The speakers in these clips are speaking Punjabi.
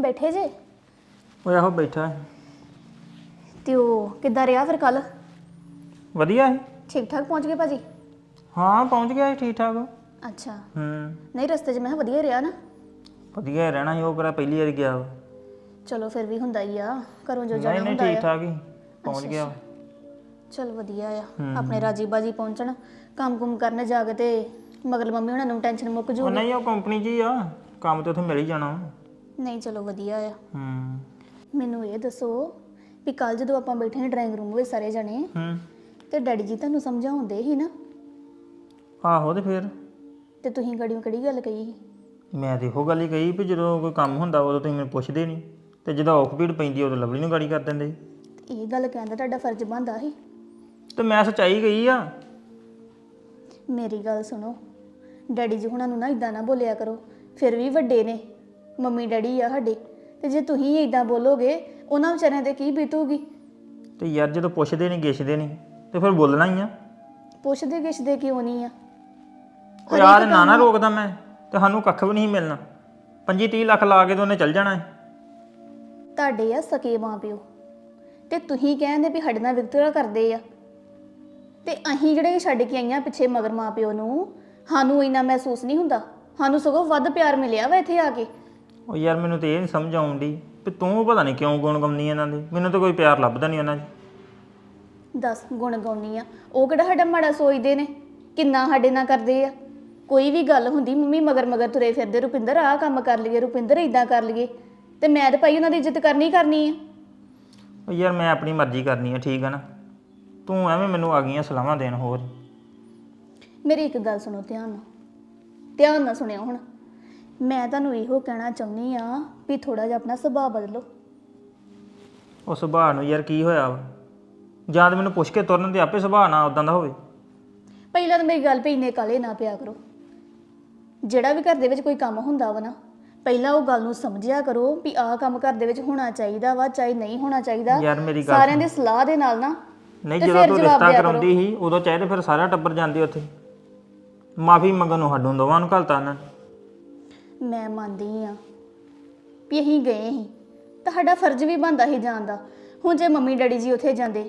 ਬੈਠੇ ਜੇ? ਓਏ ਆਹੋ ਬੈਠਾ ਸੀ। ਤੇ ਉਹ ਕਿੱਦਾਂ ਰਿਹਾ ਫਿਰ ਕੱਲ ਵਧੀਆ ਹੈ ਠੀਕ ਠਾਕ ਪਹੁੰਚ ਗਏ ਭਾਜੀ? ਹਾਂ ਪਹੁੰਚ ਗਿਆ ਸੀ ਠੀਕ ਠਾਕ ਅੱਛਾ। ਹੂੰ। ਨਹੀਂ ਰਸਤੇ 'ਚ ਮੈਂ ਕਿਹਾ ਵਧੀਆ ਰਿਹਾ ਨਾ? ਵਧੀਆ ਹੀ ਰਹਿਣਾ ਸੀ ਉਹ ਕਿਹੜਾ ਪਹਿਲੀ ਵਾਰ ਗਿਆ ਵਾ। ਚਲੋ ਫਿਰ ਵੀ ਹੁੰਦਾ ਹੀ ਆ ਘਰੋਂ ਜੋ ਨਹੀਂ ਜਾਣਾ ਨਹੀਂ ਹੁੰਦਾ ਠੀਕ ਆ। ਠਾਕ ਹੀ ਪਹੁੰਚ ਗਿਆ ਵਾ। ਚਲ ਵਧੀਆ ਆ ਆਪਣੇ ਰਾਜੀ ਬਾਜੀ ਪਹੁੰਚਣ ਕੰਮ ਕੁਮ ਕਰਨ ਜਾ ਕੇ ਤੇ ਮਗਰ ਮੰਮੀ ਹੁਣਾਂ ਨੂੰ ਟੈਨਸ਼ਨ ਮੁੱਕ ਉਹ ਜੂ ਨਹੀਂ ਉਹ ਕੰਪਨੀ 'ਚ ਹੀ ਆ ਕੰਮ ਤੇ ਉੱਥੇ ਮਿਲ ਹੀ ਜਾਣਾ ਵਾ। ਨਹੀਂ ਚਲੋ ਵਧੀਆ ਆ। ਹੂੰ। ਮੈਨੂੰ ਇਹ ਦੱਸੋ ਵੀ ਕੱਲ ਜਦੋਂ ਆਪਾਂ ਬੈਠੇ ਹਾਂ ਡਰਾਇੰਗ ਰੂਮ ਵਿੱਚ ਸਾਰੇ ਜਣੇ ਹੂੰ। ਤੇ ਡੈਡੀ ਜੀ ਤੁਹਾਨੂੰ ਸਮਝਾਉਂਦੇ ਸੀ ਨਾ? ਆਹੋ ਤੇ ਫਿਰ। ਤੇ ਤੁਸੀਂ ਗੜੀਆਂ ਕਿਹੜੀ ਗੱਲ ਕਹੀ ਸੀ? ਮੈਂ ਤੇ ਇਹੋ ਗੱਲ ਹੀ ਕਹੀ ਵੀ ਜਦੋਂ ਕੋਈ ਕੰਮ ਹੁੰਦਾ ਉਦੋਂ ਤੁਸੀਂ ਮੈਨੂੰ ਪੁੱਛਦੇ ਨਹੀਂ ਤੇ ਜਦੋਂ ਔਖ ਭੀੜ ਪੈਂਦੀ ਉਦੋਂ ਲਵਲੀ ਨੂੰ ਗਾੜੀ ਕਰ ਦਿੰਦੇ। ਤੇ ਇਹ ਗੱਲ ਕਹਿੰਦਾ ਤੁਹਾਡਾ ਫਰਜ਼ ਬਣਦਾ ਸੀ? ਤੇ ਮੈਂ ਸੱਚਾਈ ਗਈ ਆ। ਮੇਰੀ ਗੱਲ ਸੁਣੋ ਡੈਡੀ ਜੀ ਹੁਣਾਂ ਨੂੰ ਨਾ ਇਦਾਂ ਨਾ ਬੋਲਿਆ ਕਰੋ ਫਿਰ ਵੀ ਵੱਡੇ ਨੇ। ਮੰਮੀ ਡੈਡੀ ਆ ਸਾਡੇ ਤੇ ਜੇ ਤੁਸੀਂ ਇਦਾਂ ਬੋਲੋਗੇ ਉਹਨਾਂ ਵਿਚਾਰਿਆਂ ਤੇ ਕੀ ਬੀਤੂਗੀ? ਤੇ ਯਾਰ ਜਦੋਂ ਪੁੱਛਦੇ ਨਹੀਂ ਗਿੱਛਦੇ ਨਹੀਂ ਤੇ ਫਿਰ ਬੋਲਣਾ ਹੀ ਆ। ਪੁੱਛਦੇ ਗਿੱਛਦੇ ਕਿਉਂ ਨਹੀਂ ਆ? ਉਹ ਯਾਰ ਨਾ ਨਾ ਰੋਕਦਾ ਮੈਂ ਤੇ ਸਾਨੂੰ ਕੱਖ ਵੀ ਨਹੀਂ ਮਿਲਣਾ। 25 30 ਲੱਖ ਲਾ ਕੇ ਤੇ ਉਹਨੇ ਚੱਲ ਜਾਣਾ ਹੈ ਤੁਹਾਡੇ ਆ ਸਕੇ ਮਾਂ ਪਿਓ ਤੇ ਤੁਸੀਂ ਕਹਿੰਦੇ ਵੀ ਸਾਡੇ ਨਾਲ ਵਿਤਕਰਾ ਕਰਦੇ ਆ। ਤੇ ਅਸੀਂ ਜਿਹੜੇ ਛੱਡ ਕੇ ਆਈਆਂ ਪਿੱਛੇ ਮਗਰ ਮਾਂ ਪਿਓ ਨੂੰ ਸਾਨੂੰ ਇੰਨਾ ਮਹਿਸੂਸ ਨਹੀਂ ਹੁੰਦਾ। ਸਾਨੂੰ ਸਗੋਂ ਵੱਧ ਪਿਆਰ ਮਿਲਿਆ ਵਾ ਇੱਥੇ ਆ ਕੇ। ਉਹ ਯਾਰ ਮੈਨੂੰ ਤੇ ਇਹ ਨਹੀਂ ਸਮਝ ਆਉਂਦੀ ਵੀ ਤੂੰ ਪਤਾ ਨਹੀਂ ਕਿਉਂ ਗੁਣ ਗਮਨੀ ਇਹਨਾਂ ਦੇ। ਮੈਨੂੰ ਤਾਂ ਕੋਈ ਪਿਆਰ ਲੱਭਦਾ ਨਹੀਂ ਉਹਨਾਂ 'ਚ। ਦੱਸ ਗੁਣ ਗਾਉਣੀ ਆ। ਉਹ ਕਿਹੜਾ ਸਾਡਾ ਮਾੜਾ ਸੋਚਦੇ ਨੇ? ਕਿੰਨਾ ਸਾਡੇ ਨਾਲ ਕਰਦੇ ਆ? ਕੋਈ ਵੀ ਗੱਲ ਹੁੰਦੀ ਮੰਮੀ ਮਗਰ ਮਗਰ ਤੁਰੇ ਫਿਰਦੇ ਰੁਪਿੰਦਰ ਆਹ ਕੰਮ ਕਰ ਲਈਏ ਰੁਪਿੰਦਰ ਇਦਾਂ ਕਰ ਲਈਏ। ਤੇ ਮੈਂ ਤਾਂ ਭਾਈ ਉਹਨਾਂ ਦੀ ਇੱਜ਼ਤ ਕਰਨੀ ਹੀ ਕਰਨੀ ਆ। ਉਹ ਯਾਰ ਮੈਂ ਆਪਣੀ ਮਰਜ਼ੀ ਕਰਨੀ ਹੈ ਠੀਕ ਹੈ ਨਾ? ਤੂੰ ਐਵੇਂ ਮੈਨੂੰ ਆ ਗਈਆਂ ਸਲਾਹਾਂ ਦੇਣ ਹੋਰ। ਮੇਰੀ ਇੱਕ ਗੱਲ ਸੁਣੋ ਧਿਆਨ ਨਾਲ। ਧਿਆਨ ਨਾਲ ਸੁਣਿਓ ਹੁਣ। ਮੈਂ ਤੁਹਾਨੂੰ ਇਹੋ ਕਹਿਣਾ ਚਾਹੁੰਦੀ ਆ ਵੀ ਥੋੜਾ ਜਿਹਾ ਆਪਣਾ ਸੁਭਾਅ ਬਦਲੋ। ਉਹ ਸੁਭਾਅ ਨੂੰ ਯਾਰ ਕੀ ਹੋਇਆ ਵਾ? ਜਾਂ ਤਾਂ ਮੈਨੂੰ ਪੁੱਛ ਕੇ ਤੁਰਨ ਦੇ ਆਪੇ ਸੁਭਾਅ ਨਾ ਉਦਾਂ ਦਾ ਹੋਵੇ। ਪਹਿਲਾਂ ਤਾਂ ਮੇਰੀ ਗੱਲ ਪਈ ਇੰਨੇ ਕਾਲੇ ਨਾ ਪਿਆ ਕਰੋ। ਜਿਹੜਾ ਵੀ ਘਰ ਦੇ ਵਿੱਚ ਕੋਈ ਕੰਮ ਹੁੰਦਾ ਵਾ ਨਾ ਪਹਿਲਾਂ ਉਹ ਗੱਲ ਨੂੰ ਸਮਝਿਆ ਕਰੋ ਵੀ ਆਹ ਕੰਮ ਘਰ ਦੇ ਵਿੱਚ ਹੋਣਾ ਚਾਹੀਦਾ ਵਾ ਚਾਹੇ ਨਹੀਂ ਹੋਣਾ ਚਾਹੀਦਾ। ਯਾਰ ਮੇਰੀ ਗੱਲ ਸਾਰਿਆਂ ਦੀ ਸਲਾਹ ਦੇ ਨਾਲ ਨਾ ਨਹੀਂ ਤੇ ਜਦੋਂ ਫਿਰ ਤੂੰ ਜਵਾਬ ਰਿਸ਼ਤਾ ਦਿਆ ਕਰਾਉਂਦੀ ਸੀ ਉਦੋਂ ਚਾਹੀਦੇ ਫਿਰ ਸਾਰਾ ਟੱਬਰ ਜਾਂਦੇ ਉੱਥੇ। ਮਾਫੀ ਮੰਗਣ ਨੂੰ ਹੱਡੋਂ ਦੋਵਾਂ ਨੂੰ ਘਲਤਾ ਉਹਨਾਂ ਨੇ। ਮੈਂ ਮੰਨਦੀ ਆ ਵੀ ਅਸੀਂ ਗਏ ਸੀ। ਤੁਹਾਡਾ ਫਰਜ਼ ਵੀ ਬਣਦਾ ਸੀ ਜਾਣ ਦਾ। ਹੁਣ ਜੇ ਮੰਮੀ ਡੈਡੀ ਜੀ ਉੱਥੇ ਜਾਂਦੇ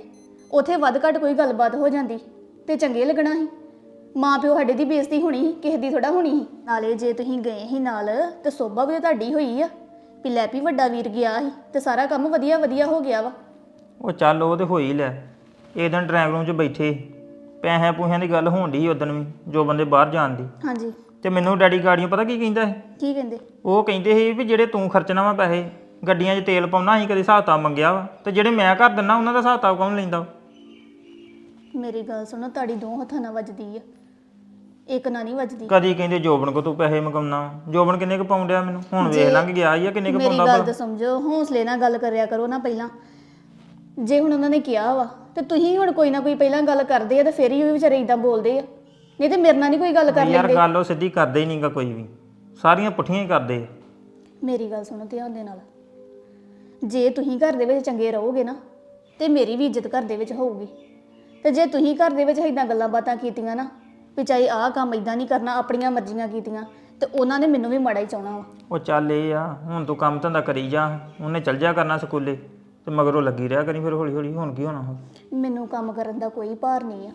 ਉੱਥੇ ਵੱਧ ਘੱਟ ਕੋਈ ਗੱਲਬਾਤ ਹੋ ਜਾਂਦੀ ਤੇ ਚੰਗੇ ਲੱਗਣਾ ਸੀ। ਮਾਂ ਪਿਓ ਸਾਡੇ ਦੀ ਬੇਇੱਜ਼ਤੀ ਹੋਣੀ ਸੀ ਕਿਸੇ ਦੀ ਥੋੜਾ ਹੋਣੀ ਸੀ। ਨਾਲੇ ਜੇ ਤੁਸੀਂ ਗਏ ਸੀ ਨਾਲ ਤੇ ਸੋਭਾ ਵੀ ਤੁਹਾਡੀ ਹੋਈ ਆ ਵੀ ਲੈ ਵੀ ਵੱਡਾ ਵੀਰ ਗਿਆ ਸੀ ਤੇ ਸਾਰਾ ਕੰਮ ਵਧੀਆ ਵਧੀਆ ਹੋ ਗਿਆ ਵਾ। ਉਹ ਚੱਲ ਉਹ ਤੇ ਹੋ ਹੀ ਲੈ ਇਹ ਦਿਨ ਡਰਾਈਵ ਰੂਮ 'ਚ ਬੈਠੇ ਪੈਸਿਆਂ ਪੂਸਿਆਂ ਦੀ ਗੱਲ ਹੋਣ ਦੀ ਉਦੋਂ ਵੀ ਜੋ ਬੰਦੇ ਬਾਹਰ ਜਾਣ ਦੀ। ਹਾਂਜੀ। ਤੇ ਮੈਨੂੰ ਡੈਡੀ ਗਾੜੀਆਂ ਪਤਾ ਕੀ ਕਹਿੰਦਾ ਸੀ? ਕੀ ਕਹਿੰਦੇ? ਉਹ ਕਹਿੰਦੇ ਸੀ ਵੀ ਜਿਹੜੇ ਤੂੰ ਖਰਚਣਾ ਵਾ ਪੈਸੇ ਗੱਡੀਆਂ 'ਚ ਤੇਲ ਪਾਉਣਾ ਅਸੀਂ ਕਦੇ ਹਿਸਾਬ ਕਿਤਾਬ ਮੰਗਿਆ ਵਾ। ਤੇ ਜਿਹੜੇ ਮੈਂ ਘਰ ਦਿੰਦਾ ਉਹਨਾਂ ਦਾ ਹਿਸਾਬ ਕਿਤਾਬ ਕੌਣ ਲੈਂਦਾ ਮੇਰੀ ਗੱਲ ਸੁਣੋ ਤੁਹਾਡੀ ਦੋ ਹੱਥਾਂ ਨਾਲ ਵੱਜਦੀ ਆ। ਇੱਕ ਨਾਲ ਨਹੀਂ ਵੱਜਦੀ। ਕਦੀ ਕਹਿੰਦੇ ਜੋਬਨ ਕੋ ਤੂੰ ਪੈਸੇ ਮੰਗਾਉਣਾ ਜੋਬਨ ਕਿੰਨੇ ਕੁ ਪਾਉਂਦਿਆ ਮੈਨੂੰ? ਹੁਣ ਵੇਖ ਲੰਘ ਗਿਆ ਹੀ ਆ ਕਿੰਨੇ ਕੁ ਮੇਰੀ ਪਾਉਂਦਾ ਗੱਲ ਤਾਂ ਸਮਝੋ ਹੌਸਲੇ ਨਾਲ ਗੱਲ ਕਰਿਆ ਕਰੋ ਨਾ ਪਹਿਲਾਂ। ਜੇ ਹੁਣ ਉਹਨਾਂ ਨੇ ਕਿਹਾ ਵਾ ਤੇ ਤੁਸੀਂ ਹੁਣ ਕੋਈ ਨਾ ਕੋਈ ਪਹਿਲਾਂ ਗੱਲ ਕਰਦੇ ਆ ਤੇ ਫਿਰ ਹੀ ਉਹ ਵਿਚਾਰੇ ਇਦਾਂ ਬੋਲਦੇ ਆ। ਨਹੀਂ ਤੇ ਮੇਰੇ ਨਾਲ ਨਹੀਂ ਕੋਈ ਗੱਲ ਕਰ ਯਾਰ ਲੈਂਦੇ। ਗੱਲ ਉਹ ਸਿੱਧੀ ਕਰਦੇ ਹੀ ਨਹੀਂਗਾ ਕੋਈ ਵੀ। ਸਾਰੀਆਂ ਪੁੱਠੀਆਂ ਹੀ ਕਰਦੇ ਆ। ਮੇਰੀ ਗੱਲ ਸੁਣੋ ਧਿਆਨ ਦੇ ਨਾਲ। ਜੇ ਤੁਸੀਂ ਘਰ ਦੇ ਵਿੱਚ ਚੰਗੇ ਰਹੋਗੇ ਨਾ ਤੇ ਮੇਰੀ ਵੀ ਇੱਜ਼ਤ ਘਰ ਦੇ ਵਿੱਚ ਹੋਊਗੀ। ਤੇ ਜੇ ਤੁਸੀਂ ਘਰ ਦੇ ਵਿੱਚ ਇਦਾਂ ਗੱਲਾਂ ਬਾਤਾਂ ਕੀਤੀਆਂ ਨਾ ਵੀ ਚਾਹੇ ਆਹ ਕੰਮ ਇਦਾਂ ਨਹੀਂ ਕਰਨਾ ਆਪਣੀਆਂ ਮਰਜ਼ੀਆਂ ਕੀਤੀਆਂ ਤੇ ਉਹਨਾਂ ਨੇ ਮੈਨੂੰ ਵੀ ਮਾੜਾ ਹੀ ਚਾਹਣਾ ਵਾ। ਉਹ ਚੱਲ ਇਹ ਆ ਹੁਣ ਤੂੰ ਕੰਮ ਧੰਦਾ ਕਰੀ ਜਾ ਉਹਨੇ ਚੱਲ ਜਾ ਕਰਨਾ ਸਕੂਲੇ ਤੇ ਮਗਰੋਂ ਲੱਗੀ ਰਿਹਾ ਕਰੀ ਫਿਰ ਹੌਲੀ ਹੌਲੀ ਹੁਣ ਕੀ ਹੋਣਾ ਹੁਣ? ਮੈਨੂੰ ਕੰਮ ਕਰਨ ਦਾ ਕੋਈ ਭਾਰ ਨਹੀਂ ਆ।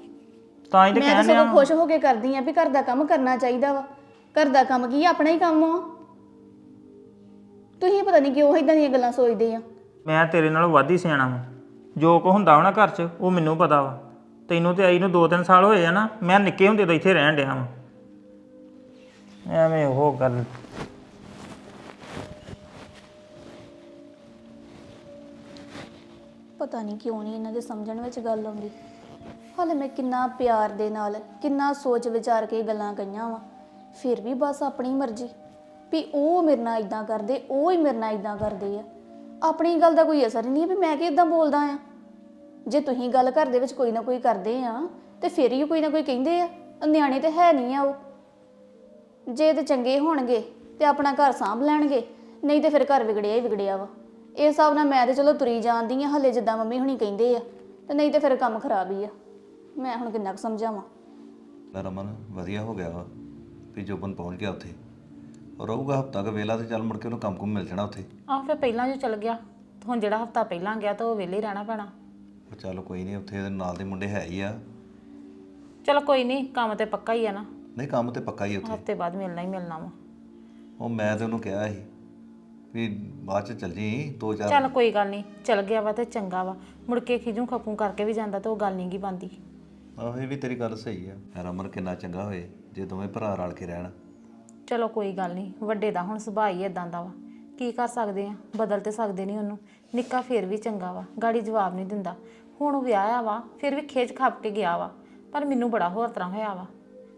ਤਾਂ ਹੀ ਤੇ ਮੈਂ ਤਾਂ ਕਹਿਣ ਸਗੋਂ ਖੁਸ਼ ਹੋ ਕੇ ਕਰਦੀ ਆ ਵੀ ਘਰ ਦਾ ਕੰਮ ਕਰਨਾ ਚਾਹੀਦਾ ਵਾ। ਘਰ ਦਾ ਕੰਮ ਕੀ ਆ ਆਪਣਾ ਹੀ ਕੰਮ ਆ। ਤੁਸੀਂ ਪਤਾ ਨਹੀਂ ਕਿਉਂ ਇਦਾਂ ਦੀਆਂ ਗੱਲਾਂ ਸੋਚਦੇ ਆ। ਮੈਂ ਤੇਰੇ ਨਾਲੋਂ ਵੱਧ ਹੀ ਸਿਆਣਾ ਵਾਂ। ਜੋ ਕੋ ਹੁੰਦਾ ਹੋਣਾ ਘਰ 'ਚ ਉਹ ਮੈਨੂੰ ਪਤਾ ਵਾ। ਤੈਨੂੰ ਤੇ ਆਈ ਨੂੰ 2-3 ਸਾਲ ਹੋਏ ਆ ਨਾ ਮੈਂ ਨਿੱਕੇ ਹੁੰਦੇ ਤੋਂ ਇੱਥੇ ਰਹਿਣ ਡਿਆ ਵਾਂ। ਐਵੇਂ ਉਹ ਗੱਲ। ਪਤਾ ਨਹੀਂ ਕਿਉਂ ਨਹੀਂ ਇਹਨਾਂ ਦੇ ਸਮਝਣ ਵਿੱਚ ਗੱਲ ਆਉਂਦੀ। ਹਾਲੇ ਮੈਂ ਕਿੰਨਾ ਪਿਆਰ ਦੇ ਨਾਲ, ਕਿੰਨਾ ਸੋਚ ਵਿਚਾਰ ਕੇ ਗੱਲਾਂ ਕਹੀਆਂ ਵਾ। ਫਿਰ ਵੀ ਬਸ ਆਪਣੀ ਮਰਜ਼ੀ। ਵੀ ਉਹ ਮੇਰੇ ਨਾਲ ਇਦਾਂ ਕਰਦੇ, ਉਹ ਹੀ ਮੇਰੇ ਨਾਲ ਇਦਾਂ ਕਰਦੇ ਆ। ਆਪਣੀ ਗੱਲ ਦਾ ਕੋਈ ਅਸਰ ਹੀ ਨਹੀਂ ਹੈ ਵੀ ਮੈਂ ਕਿ ਇਦਾਂ ਬੋਲਦਾ ਆ। ਜੇ ਤੁਸੀਂ ਗੱਲ ਘਰ ਦੇ ਵਿੱਚ ਕੋਈ ਨਾ ਕੋਈ ਕਰਦੇ ਆ, ਤੇ ਫਿਰ ਹੀ ਕੋਈ ਨਾ ਕੋਈ ਕਹਿੰਦੇ ਆ। ਨਿਆਣੇ ਤੇ ਹੈ ਨਹੀਂ ਆ ਉਹ। ਜੇ ਤੇ ਚੰਗੇ ਹੋਣਗੇ, ਤੇ ਆਪਣਾ ਘਰ ਸਾਂਭ ਲੈਣਗੇ, ਨਹੀਂ ਤੇ ਫਿਰ ਘਰ ਵਿਗੜਿਆ ਹੀ ਵਿਗੜਿਆ ਵਾ। ਇਸ ਹਿਸਾਬ ਨਾਲ ਮੈਂ ਤੇ ਚਲੋ ਤੁਰੀ ਜਾਂਦੀ ਆ, ਹਲੇ ਜਿੱਦਾਂ ਮੰਮੀ ਹੁਣੀ ਕਹਿੰਦੇ ਆ, ਤੇ ਨਹੀਂ ਤੇ ਫਿਰ ਕੰਮ ਖਰਾਬ ਹੀ ਆ। ਮੈਂ ਹੁਣ ਕਿੰਨਾ ਕੁ ਸਮਝਾਵਾਂ? ਲੈ ਰਮਨ ਵਧੀਆ ਹੋ ਗਿਆ ਵਾ। ਵੀ ਜੋਬਨ ਪਹੁੰਚ ਗਿਆ ਉੱਥੇ। ਉਹ ਰਹੂਗਾ ਹਫਤਾ ਕੁ ਵੇਲਾ ਤੇ ਚੱਲ ਮੁੜ ਕੇ ਉਹਨੂੰ ਕੰਮ ਕੁਮ ਮਿਲ ਜਾਣਾ ਉੱਥੇ। ਆਹ ਫਿਰ ਪਹਿਲਾਂ ਜੋ ਚਲ ਗਿਆ ਤੇ ਹੁਣ ਜਿਹੜਾ ਹਫਤਾ ਪਹਿਲਾਂ ਗਿਆ ਤਾਂ ਉਹ ਵਿਹਲੇ ਹੀ ਰਹਿਣਾ ਪੈਣਾ। ਉਹ ਚੱਲ ਕੋਈ ਨਹੀਂ ਉੱਥੇ ਇਹਦੇ ਨਾਲ ਦੇ ਮੁੰਡੇ ਹੈ ਹੀ ਆ। ਚਲੋ ਕੋਈ ਨਹੀਂ ਕੰਮ ਤੇ ਪੱਕਾ ਹੀ ਆ ਨਾ। ਨਹੀਂ ਕੰਮ ਤੇ ਪੱਕਾ ਹੀ ਉੱਥੇ। ਹਫ਼ਤੇ ਬਾਅਦ ਮਿਲਣਾ ਹੀ ਮਿਲਣਾ ਵਾ। ਉਹ ਮੈਂ ਤੇ ਉਹਨੂੰ ਕਿਹਾ ਸੀ ਵੀ ਬਾਅਦ ਚ ਚੱਲ ਜੀ ਦੋ ਚਾਰ ਚੱਲ ਕੋਈ ਗੱਲ ਨਹੀਂ ਚਲ ਗਿਆ ਵਾ ਤੇ ਚੰਗਾ ਵਾ। ਮੁੜ ਕੇ ਖਿਜੂ ਖਪੂ ਕਰਕੇ ਵੀ ਜਾਂਦਾ ਤਾਂ ਉਹ ਗੱਲ ਨਹੀਂ ਗੀ ਬੰਦੀ ਆਹੋ ਇਹ ਵੀ ਤੇਰੀ ਗੱਲ ਸਹੀ ਆ। ਰਮਨ ਕਿੰਨਾ ਚੰਗਾ ਹੋਏ ਜੇ ਦੋਵੇਂ ਭਰਾ ਰਲ ਕੇ ਰਹਿਣ। ਚਲੋ ਕੋਈ ਗੱਲ ਨਹੀਂ ਵੱਡੇ ਦਾ ਹੁਣ ਸੁਭਾਅ ਹੀ ਇਦਾਂ ਦਾ ਵਾ। ਕੀ ਕਰ ਸਕਦੇ ਆ ਬਦਲ ਤੇ ਸਕਦੇ ਨਹੀਂ ਉਹਨੂੰ। ਨਿੱਕਾ ਫੇਰ ਵੀ ਚੰਗਾ ਵਾ ਗਾੜੀ ਜਵਾਬ ਨਹੀਂ ਦਿੰਦਾ। ਹੁਣ ਉਹ ਵਿਆਹਿਆ ਵਾ ਫਿਰ ਵੀ ਖੇਚ ਖਾਪ ਕੇ ਗਿਆ ਵਾ ਪਰ ਮੈਨੂੰ ਬੜਾ ਹੋਰ ਤਰ੍ਹਾਂ ਹੋਇਆ ਵਾ।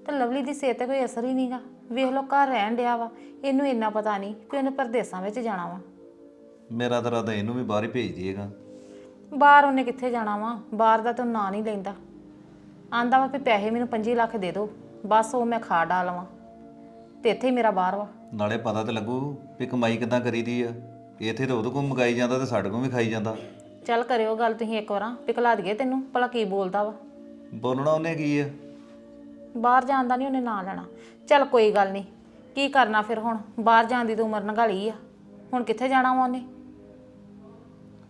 ਤੇ ਲਵਲੀ ਦੀ ਸਿਹਤ ਤੇ ਕੋਈ ਅਸਰ ਹੀ ਨਹੀਂਗਾ। ਵੇਖ ਲੋ ਘਰ ਰਹਿਣ ਡਿਆ ਵਾ ਇਹਨੂੰ ਇੰਨਾ ਪਤਾ ਨਹੀਂ ਕਿ ਉਹਨੇ ਪਰਦੇਸਾਂ ਵਿੱਚ ਜਾਣਾ ਵਾ। ਮੇਰਾ ਤਾਂ ਰਾਦਾ ਇਹਨੂੰ ਵੀ ਬਾਹਰ ਹੀ ਭੇਜ ਦੇਗਾ ਬਾਹਰ ਉਹਨੇ ਕਿੱਥੇ ਜਾਣਾ ਵਾ? ਬਾਹਰ ਦਾ ਤਾਂ ਨਾਂ ਨਹੀਂ ਲੈਂਦਾ। ਆਂਦਾ ਵਾ ਵੀ ਪੈਸੇ ਮੈਨੂੰ 25 ਲੱਖ ਦੇ ਦਿਓ ਬਸ ਉਹ ਮੈਂ ਖਾ ਡਾਲਵਾਂ ਤੇ ਇੱਥੇ ਹੀ ਮੇਰਾ ਬਾਹਰ ਵਾ। ਨਾਲੇ ਪਤਾ ਤੇ ਲੱਗੂ ਵੀ ਕਮਾਈ ਕਿੱਦਾਂ ਕਰੀਦੀ ਆ। ਇੱਥੇ ਤਾਂ ਉਹਦੇ ਕੋਲ ਮਗਾਈ ਜਾਂਦਾ ਤੇ ਸਾਡੇ ਕੋਲ ਵੀ ਖਾਈ ਜਾਂਦਾ। ਚੱਲ ਕਰਿਓ ਗੱਲ ਤੁਸੀਂ ਇੱਕ ਵਾਰਾਂ ਪਿਕਲਾ ਦਈਏ ਤੈਨੂੰ ਭਲਾ ਕੀ ਬੋਲਦਾ ਵਾ। ਬੋਲਣਾ ਉਹਨੇ ਕੀ ਆ? ਬਾਹਰ ਜਾਣ ਦਾ ਨਹੀਂ ਉਹਨੇ ਨਾਂ ਲੈਣਾ। ਚੱਲ ਕੋਈ ਗੱਲ ਨਹੀਂ ਕੀ ਕਰਨਾ ਫਿਰ ਹੁਣ? ਬਾਹਰ ਜਾਣ ਦੀ ਤਾਂ ਉਮਰ ਨਗਾਲੀ ਆ। ਹੁਣ ਕਿੱਥੇ ਜਾਣਾ ਵਾ ਉਹਨੇ?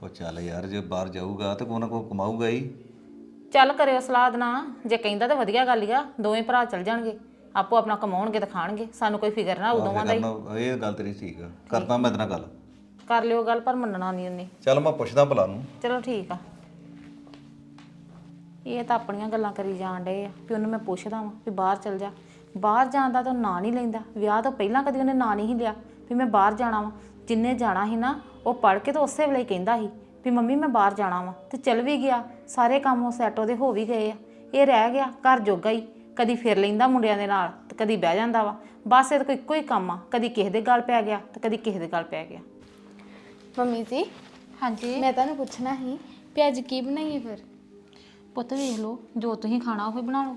ਉਹ ਚੱਲ ਯਾਰ ਜੇ ਬਾਹਰ ਜਾਊਗਾ ਤੇ ਕੋਈ ਨਾ ਕੋਈ ਕਮਾਊਗਾ ਹੀ। ਚੱਲ ਕਰਿਓ ਸਲਾਹ ਨਾ। ਜੇ ਕਹਿੰਦਾ ਤਾਂ ਵਧੀਆ ਗੱਲ ਹੀ ਆ ਦੋਵੇਂ ਭਰਾ ਚੱਲ ਜਾਣਗੇ। ਆਪੋ ਆਪਣਾ ਕਮਾਉਣਗੇ ਤੇ ਖਾਣਗੇ ਸਾਨੂੰ ਕੋਈ ਫਿਕਰ ਨਾ ਉਦੋਂ ਦਾ ਹੀ। ਕਰਨਾ ਇਹ ਗੱਲ ਤੇਰੀ ਠੀਕ ਆ। ਕਰਦਾ ਮੈਂ ਨਾਲ ਗੱਲ। ਕਰ ਲਿਓ ਗੱਲ ਪਰ ਮੰਨਣਾ ਨਹੀਂ ਉਹਨੇ। ਚੱਲ ਮੈਂ ਪੁੱਛਦਾ ਭਲਾ ਨੂੰ। ਚਲੋ ਠੀਕ ਆ। ਇਹ ਤਾਂ ਆਪਣੀਆਂ ਗੱਲਾਂ ਕਰੀ ਜਾਣ ਡਏ ਆ ਵੀ ਉਹਨੂੰ ਮੈਂ ਪੁੱਛਦਾ ਵਾਂ ਵੀ ਬਾਹਰ ਚਲ ਜਾ। ਬਾਹਰ ਜਾਣ ਦਾ ਤਾਂ ਨਾਂ ਨਹੀਂ ਲੈਂਦਾ। ਵਿਆਹ ਤੋਂ ਪਹਿਲਾਂ ਕਦੀ ਉਹਨੇ ਨਾਂ ਨਹੀਂ ਸੀ ਲਿਆ ਵੀ ਮੈਂ ਬਾਹਰ ਜਾਣਾ ਵਾਂ। ਜਿੰਨੇ ਜਾਣਾ ਸੀ ਨਾ ਉਹ ਪੜ ਕੇ ਤਾਂ ਉਸੇ ਵੇਲੇ ਹੀ ਕਹਿੰਦਾ ਸੀ ਵੀ ਮੰਮੀ ਮੈਂ ਬਾਹਰ ਜਾਣਾ ਵਾਂ ਤੇ ਚਲ ਵੀ ਗਿਆ। ਸਾਰੇ ਕੰਮ ਉਹ ਸੈੱਟ ਉਹਦੇ ਹੋ ਵੀ ਗਏ ਆ। ਇਹ ਰਹਿ ਗਿਆ ਘਰ ਜੋਗਾ ਹੀ। ਕਦੀ ਫਿਰ ਲੈਂਦਾ ਮੁੰਡਿਆਂ ਦੇ ਨਾਲ ਤੇ ਕਦੀ ਬਹਿ ਜਾਂਦਾ ਵਾ। ਬਸ ਇਹ ਤਾਂ ਕੋਈ ਇੱਕੋ ਹੀ ਕੰਮ ਆ ਕਦੀ ਕਿਸੇ ਦੇ ਗੱਲ ਪੈ ਗਿਆ ਤੇ ਕਦੀ ਕਿਸੇ ਦੇ ਗੱਲ ਪੈ ਗਿਆ। ਮੰਮੀ ਜੀ ਹਾਂਜੀ। ਮੈਂ ਤੁਹਾਨੂੰ ਪੁੱਛਣਾ ਸੀ ਵੀ ਅੱਜ ਕੀ ਬਣਾਈਏ ਫਿਰ? ਪੁੱਤ ਵੇਖ ਲਓ ਜੋ ਤੁਸੀਂ ਖਾਣਾ ਉਹ ਬਣਾ ਲਓ।